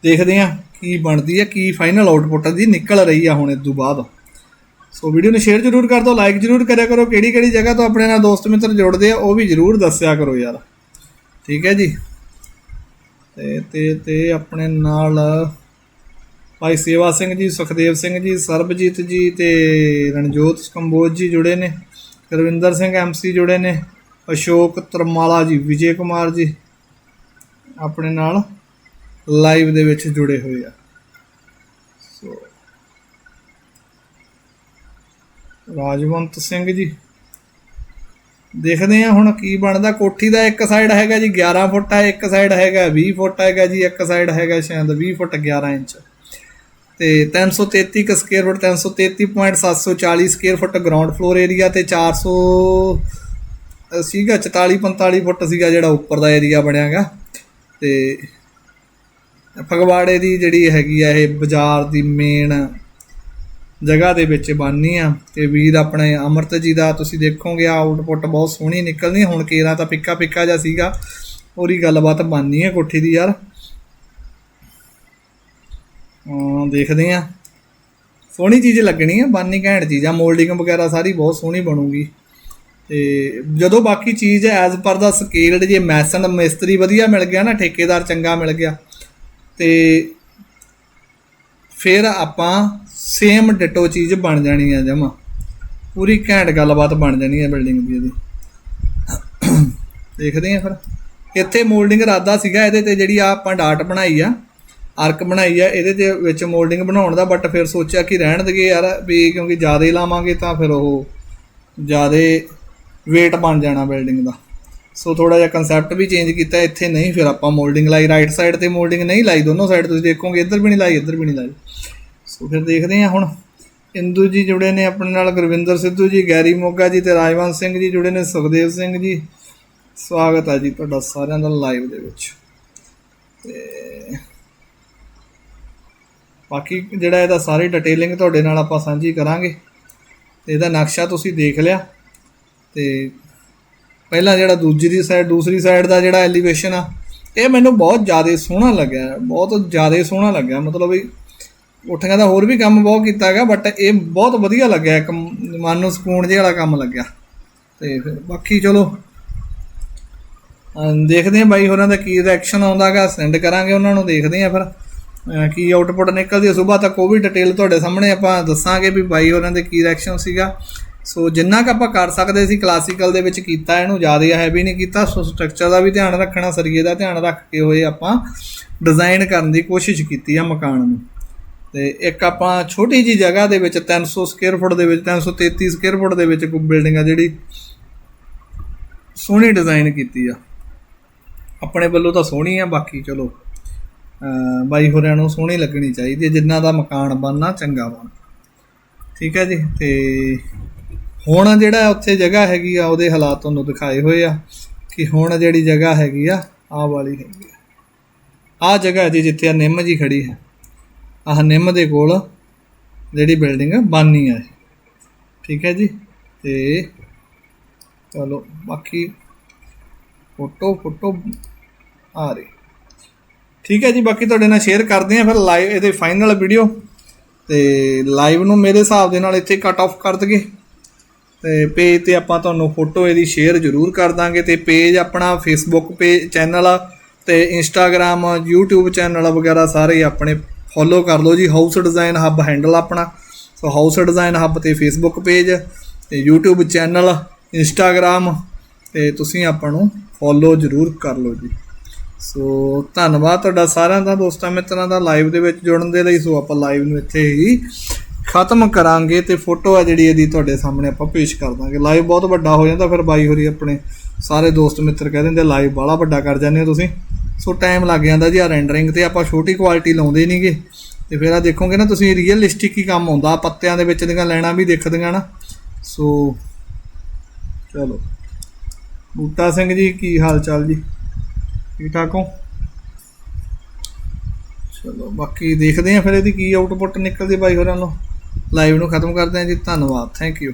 Speaker 1: ਦੇਖਦੇ ਆ ਕੀ ਬਣਦੀ ਹੈ ਕੀ ਫਾਈਨਲ ਆਊਟਪੁੱਟ ਦੀ ਨਿਕਲ ਰਹੀ ਆ ਹੁਣ ਇਸ ਤੋਂ ਬਾਅਦ। ਸੋ ਵੀਡੀਓ ਨੂੰ ਸ਼ੇਅਰ ਜ਼ਰੂਰ ਕਰ ਦਿਓ ਲਾਈਕ ਜ਼ਰੂਰ ਕਰਿਆ ਕਰੋ ਕਿਹੜੀ ਕਿਹੜੀ ਜਗ੍ਹਾ ਤੋਂ ਆਪਣੇ ਨਾਲ ਦੋਸਤ ਮਿੱਤਰ ਜੁੜਦੇ ਆ, ਉਹ ਵੀ ਜ਼ਰੂਰ ਦੱਸਿਆ ਕਰੋ ਯਾਰ। ਠੀਕ ਹੈ ਜੀ? ਤੇ ਤੇ ਤੇ ਆਪਣੇ ਨਾਲ ਭਾਈ ਸੇਵਾ ਸਿੰਘ ਜੀ, ਸੁਖਦੇਵ ਸਿੰਘ ਜੀ, ਸਰਬਜੀਤ ਜੀ ਤੇ ਰਣਜੋਤ ਕੰਬੋਜ ਜੀ ਜੁੜੇ ਨੇ, ਰਵਿੰਦਰ ਸਿੰਘ ਐਮਸੀ ਜੁੜੇ ਨੇ, ਅਸ਼ੋਕ ਤਰਮਾਲਾ ਜੀ, ਵਿਜੇ ਕੁਮਾਰ ਜੀ ਆਪਣੇ ਨਾਲ ਲਾਈਵ ਦੇ ਵਿੱਚ ਜੁੜੇ ਹੋਏ ਆ। ਸੋ, ਰਾਜਵੰਤ ਸਿੰਘ ਜੀ ਦੇਖਦੇ ਆ ਹੁਣ ਕੀ ਬਣਦਾ। ਕੋਠੀ ਦਾ ਇੱਕ ਸਾਈਡ ਹੈਗਾ ਜੀ 11 ਫੁੱਟ ਹੈ ਇੱਕ ਸਾਈਡ ਹੈਗਾ 20 ਫੁੱਟ ਹੈਗਾ ਜੀ ਇੱਕ ਸਾਈਡ ਹੈਗਾ ਸ਼ਾਇਦ 20 ਫੁੱਟ 11 ਇੰਚ। ਤੇ 333 ਕ square foot 333.740 square foot ground floor area ਤੇ 400 ਅ, ਸੀਗਾ 44 45 ਫੁੱਟ ਸੀਗਾ ਜਿਹੜਾ ਉੱਪਰ ਦਾ ਏਰੀਆ ਬਣਿਆਗਾ। ਤੇ ਫਗਵਾੜੇ ਦੀ ਜਿਹੜੀ ਹੈਗੀ ਆ ਇਹ ਬਾਜ਼ਾਰ ਦੀ ਮੇਨ ਜਗ੍ਹਾ ਦੇ ਵਿੱਚ ਬਣਨੀ ਆ। ਤੇ ਵੀਰ ਆਪਣੇ ਅਮਰਤ ਜੀ ਦਾ ਤੁਸੀਂ ਦੇਖੋਗੇ ਆਊਟਪੁੱਟ ਬਹੁਤ ਸੋਹਣੀ ਨਿਕਲਣੀ। ਹੁਣ ਕੇਰਾ ਤਾਂ ਪਿੱਕਾ ਪਿੱਕਾ ਜਿਹਾ ਸੀਗਾ। ਉਹਦੀ ਗੱਲਬਾਤ ਬਣਨੀ ਹੈ ਕੋਠੀ ਦੀ ਯਾਰ। ਹਾਂ, ਦੇਖਦੇ ਆ। ਸੋਹਣੀ ਚੀਜ਼ ਲੱਗਣੀ ਆ, ਬਣਨੀ ਘੈਂਟ ਚੀਜ਼ ਆ। ਮੋਲਡਿੰਗ ਵਗੈਰਾ ਸਾਰੀ ਬਹੁਤ ਸੋਹਣੀ ਬਣੂਗੀ। ਤੇ ਜਦੋਂ ਬਾਕੀ ਚੀਜ਼ ਐਜ਼ ਪਰ ਦਾ ਸਕੇਲਡ ਜੇ ਮੈਸਨ ਮਿਸਤਰੀ ਵਧੀਆ ਮਿਲ ਗਿਆ ਨਾ, ਠੇਕੇਦਾਰ ਚੰਗਾ ਮਿਲ ਗਿਆ। ਤੇ ਫਿਰ ਆਪਾਂ ਸੇਮ ਡਿਟੋ ਚੀਜ਼ ਬਣ ਜਾਣੀ ਆ ਜਮਾ। ਪੂਰੀ ਘੈਂਟ ਗੱਲਬਾਤ ਬਣ ਜਾਣੀ ਹੈ ਬਿਲਡਿੰਗ ਦੀ ਇਹਦੀ। ਦੇਖਦੇ ਆ ਫਿਰ। ਇੱਥੇ ਮੋਲਡਿੰਗ ਇਰਾਦਾ ਸੀਗਾ, ਇਹਦੇ ਤੇ ਜਿਹੜੀ ਆ ਆਪਾਂ ਡਾਟ ਬਣਾਈ ਆ ਆਰਕ ਬਣਾਈ ਆ, ਇਹਦੇ ਤੇ ਵਿੱਚ ਮੋਲਡਿੰਗ ਬਣਾਉਣ ਦਾ ਬਟ ਫਿਰ ਸੋਚਿਆ ਕਿ ਰਹਿਣ ਦਗੇ ਯਾਰ, ਵੀ ਕਿਉਂਕਿ ਜ਼ਿਆਦਾ ਹੀ ਲਾਵਾਂਗੇ ਤਾਂ ਫਿਰ ਉਹ ਜ਼ਿਆਦਾ weight ਬਣ ਜਾਣਾ ਬਿਲਡਿੰਗ ਦਾ। ਸੋ ਥੋੜਾ ਜਿਹਾ ਕਨਸੈਪਟ ਵੀ ਚੇਂਜ ਕੀਤਾ, ਇੱਥੇ ਨਹੀਂ, ਫਿਰ ਆਪਾਂ ਮੋਲਡਿੰਗ ਲਾਈ ਰਾਈਟ ਸਾਈਡ ਤੇ ਮੋਲਡਿੰਗ ਨਹੀਂ ਲਾਈ, ਦੋਨੋਂ ਸਾਈਡ ਤੁਸੀਂ ਦੇਖੋਗੇ, ਇੱਧਰ ਵੀ ਨਹੀਂ ਲਾਈ, ਇੱਧਰ ਵੀ ਨਹੀਂ ਲਾਈ। ਸੋ ਫਿਰ ਦੇਖਦੇ ਹਾਂ ਹੁਣ, ਇੰਦੂ ਜੀ ਜੁੜੇ ਨੇ ਆਪਣੇ ਨਾਲ, ਗੁਰਵਿੰਦਰ ਸਿੱਧੂ ਜੀ, ਗੈਰੀ ਮੋਗਾ ਜੀ ਤੇ ਰਾਜਵੰਤ ਸਿੰਘ ਜੀ ਜੁੜੇ ਨੇ, ਸੁਖਦੇਵ ਸਿੰਘ ਜੀ। ਸਵਾਗਤ ਹੈ ਜੀ ਤੁਹਾਡਾ ਸਾਰਿਆਂ ਦਾ ਲਾਈਵ ਦੇ ਵਿੱਚ। ਤੇ ਬਾਕੀ ਜਿਹੜਾ ਇਹਦਾ ਸਾਰੀ ਡਿਟੇਲਿੰਗ ਤੁਹਾਡੇ ਨਾਲ ਆਪਾਂ ਸਾਂਝੀ ਕਰਾਂਗੇ। ਤੇ ਇਹਦਾ ਨਕਸ਼ਾ ਤੁਸੀਂ ਦੇਖ ਲਿਆ। ਤੇ ਪਹਿਲਾਂ ਜਿਹੜਾ ਦੂਜੀ ਦੀ ਸਾਈਡ ਦੂਸਰੀ ਸਾਈਡ ਦਾ ਜਿਹੜਾ ਐਲੀਵੇਸ਼ਨ ਆ, ਇਹ ਮੈਨੂੰ ਬਹੁਤ ਜ਼ਿਆਦਾ ਸੋਹਣਾ ਲੱਗਿਆ, ਬਹੁਤ ਜ਼ਿਆਦਾ ਸੋਹਣਾ ਲੱਗਿਆ। ਮਤਲਬ ਵੀ ਉੱਠਿਆਂ ਦਾ ਹੋਰ ਵੀ ਕੰਮ ਬਹੁਤ ਕੀਤਾ ਹੈਗਾ ਬਟ ਇਹ ਬਹੁਤ ਵਧੀਆ ਲੱਗਿਆ, ਇੱਕ ਮਨ ਨੂੰ ਸਕੂਨ ਜਿਹਾ ਵਾਲਾ ਕੰਮ ਲੱਗਿਆ। ਤੇ ਫਿਰ ਬਾਕੀ ਚਲੋ ਦੇਖਦੇ ਹਾਂ ਬਾਈ ਹੋਰਾਂ ਦਾ ਕੀ ਰਿਐਕਸ਼ਨ ਆਉਂਦਾਗਾ ਸੈਂਡ ਕਰਾਂਗੇ ਉਹਨਾਂ ਨੂੰ, ਦੇਖਦੇ ਹਾਂ ਫਿਰ ਕੀ ਆਊਟਪੁੱਟ ਨਿਕਲਦੀ ਹੈ। ਸਵੇਰ ਤੱਕ ਉਹ ਵੀ ਡਿਟੇਲ ਤੁਹਾਡੇ ਸਾਹਮਣੇ ਆਪਾਂ ਦੱਸਾਂਗੇ ਵੀ ਬਾਈ ਹੋਰਾਂ ਦੇ ਕੀ ਰਿਐਕਸ਼ਨ ਸੀਗਾ। ਸੋ ਜਿੰਨਾ ਕ ਆਪਾਂ ਕਰ ਸਕਦੇ ਸੀ ਕਲਾਸੀਕਲ ਦੇ ਵਿੱਚ ਕੀਤਾ, ਇਹਨੂੰ ਜ਼ਿਆਦਾ ਹੈਵੀ ਨਹੀਂ ਕੀਤਾ। ਸੋ ਸਟਰਕਚਰ ਦਾ ਵੀ ਧਿਆਨ ਰੱਖਣਾ, ਸਰੀਏ ਦਾ ਧਿਆਨ ਰੱਖ ਕੇ ਹੋਏ ਆਪਾਂ ਡਿਜ਼ਾਈਨ ਕਰਨ ਦੀ ਕੋਸ਼ਿਸ਼ ਕੀਤੀ ਆ ਮਕਾਨ ਨੂੰ। ਤੇ ਇੱਕ ਆਪਾਂ ਛੋਟੀ ਜੀ ਜਗ੍ਹਾ ਦੇ ਵਿੱਚ 300 ਸਕੁਅਰ ਫੁੱਟ ਦੇ ਵਿੱਚ 333 ਸਕੁਅਰ ਫੁੱਟ ਦੇ ਵਿੱਚ ਕੋਈ ਬਿਲਡਿੰਗ ਆ ਜਿਹੜੀ ਸੋਹਣੀ ਡਿਜ਼ਾਈਨ ਕੀਤੀ ਆ। ਆਪਣੇ ਵੱਲੋਂ ਤਾਂ ਸੋਹਣੀ ਆ, ਬਾਕੀ ਚਲੋ ਬਾਈ ਹੋਰਿਆਂ ਨੂੰ ਸੋਹਣੀ ਲੱਗਣੀ ਚਾਹੀਦੀ ਹੈ ਜਿੰਨਾ ਦਾ ਮਕਾਨ ਬਣਨਾ ਚੰਗਾ ਬਣ ਠੀਕ ਹੈ ਜੀ, ਤੇ ਹੁਣ ਜਿਹੜਾ ਉੱਥੇ ਜਗ੍ਹਾ ਹੈਗੀ ਆ, ਉਹਦੇ ਹਾਲਾਤ ਤੁਹਾਨੂੰ ਦਿਖਾਏ ਹੋਏ ਆ ਕਿ ਹੁਣ ਜਿਹੜੀ ਜਗ੍ਹਾ ਹੈਗੀ ਆ, ਆਹ ਵਾਲੀ ਹੈਗੀ ਆ। ਆਹ ਜਗ੍ਹਾ ਜੀ ਜਿੱਥੇ ਆ ਨਿੰਮ ਜੀ ਖੜੀ ਹੈ। ਆਹ ਨਿੰਮ ਦੇ ਕੋਲ ਜਿਹੜੀ ਬਿਲਡਿੰਗ ਬਣਨੀ ਹੈ ਠੀਕ ਹੈ ਜੀ? ਤੇ ਚਲੋ, ਬਾਕੀ ਫੋਟੋ ਫੋਟੋ ਆ ਰਹੀ। ਠੀਕ ਹੈ ਜੀ, ਬਾਕੀ ਤੁਹਾਡੇ ਨਾਲ ਸ਼ੇਅਰ ਕਰਦੇ ਆ ਫਿਰ ਲਾਈਵ ਇਹਦੇ ਫਾਈਨਲ ਵੀਡੀਓ ਤੇ ਲਾਈਵ ਨੂੰ ਮੇਰੇ ਹਿਸਾਬ ਦੇ ਨਾਲ ਇੱਥੇ ਕੱਟ ਆਫ ਕਰ ਦਗੇ ਪੇਜ ਤੇ ਆਪਾਂ ਤੁਹਾਨੂੰ ਫੋਟੋ ਇਹਦੀ ਸ਼ੇਅਰ ਜ਼ਰੂਰ ਕਰ ਦਾਂਗੇ ਤੇ ਪੇਜ ਆਪਣਾ ਫੇਸਬੁੱਕ ਪੇਜ ਚੈਨਲ ਆ ਤੇ ਇੰਸਟਾਗ੍ਰam YouTube ਚੈਨਲ ਵਗੈਰਾ ਸਾਰੇ ਆਪਣੇ ਫੋਲੋ ਕਰ ਲਓ ਜੀ। ਹਾਊਸ ਡਿਜ਼ਾਈਨ ਹੱਬ ਹੈਂਡਲ ਆਪਣਾ। ਸੋ ਹਾਊਸ ਡਿਜ਼ਾਈਨ ਹੱਬ ਤੇ ਫੇਸਬੁੱਕ ਪੇਜ ਤੇ YouTube ਚੈਨਲ ਇੰਸਟਾਗ੍ਰam ਤੇ ਤੁਸੀਂ ਆਪਾਂ ਨੂੰ ਫੋਲੋ ਜ਼ਰੂਰ ਕਰ ਲਓ ਜੀ। ਸੋ ਧੰਨਵਾਦ ਤੁਹਾਡਾ ਸਾਰਿਆਂ ਦਾ, ਦੋਸਤਾਂ ਮਿੱਤਰਾਂ ਦਾ। ਲਾਈਵ ਦੇ ਵਿੱਚ ਜੁੜਨ ਦੇ ਲਈ ਸੋ ਆਪਾਂ ਲਾਈਵ ਨੂੰ ਇੱਥੇ ਹੀ ਖਤਮ ਕਰਾਂਗੇ ਤੇ ਫੋਟੋ ਆ ਜਿਹੜੀ ਇਹਦੀ ਤੁਹਾਡੇ ਸਾਹਮਣੇ ਆਪਾਂ ਪੇਸ਼ ਕਰ ਦਾਂਗੇ। ਲਾਈਵ ਬਹੁਤ ਵੱਡਾ ਹੋ ਜਾਂਦਾ, ਫਿਰ ਬਾਈ ਹੋਰੀ ਆਪਣੇ ਸਾਰੇ ਦੋਸਤ ਮਿੱਤਰ ਕਹਿ ਦਿੰਦੇ ਲਾਈਵ ਬਾਹਲਾ ਵੱਡਾ ਕਰ ਜਾਂਦੇ ਹੋ ਤੁਸੀਂ। ਸੋ ਟਾਈਮ ਲੱਗ ਜਾਂਦਾ ਜੀ ਆ ਰੈਂਡਰਿੰਗ ਤੇ, ਆਪਾਂ ਛੋਟੀ ਕੁਆਲਿਟੀ ਲਾਉਂਦੇ ਨਹੀਂਗੇ ਤੇ ਫਿਰ ਆ ਦੇਖੋਗੇ ਨਾ, ਤੁਸੀਂ ਰੀਅਲਿਸਟਿਕ ਹੀ ਕੰਮ ਆਉਂਦਾ, ਪੱਤਿਆਂ ਦੇ ਵਿੱਚ ਦੀਆਂ ਲੈਣਾ ਵੀ ਦੇਖਦੀਆਂ ਨਾ। ਸੋ ਚਲੋ। ਬੂਟਾ ਸਿੰਘ ਜੀ, ਕੀ ਹਾਲ ਚਾਲ ਜੀ? ਠੀਕ ਠਾਕ ਹੋ? ਚਲੋ, ਬਾਕੀ ਦੇਖਦੇ ਆ ਫਿਰ ਇਹਦੀ ਕੀ ਆਊਟਪੁੱਟ ਨਿਕਲਦੀ ਬਾਈ ਹੋਰਾਂ ਨੂੰ ਲਾਈਵ ਨੂੰ ਖਤਮ ਕਰਦੇ ਹਾਂ ਜੀ ਧੰਨਵਾਦ ਥੈਂਕ ਯੂ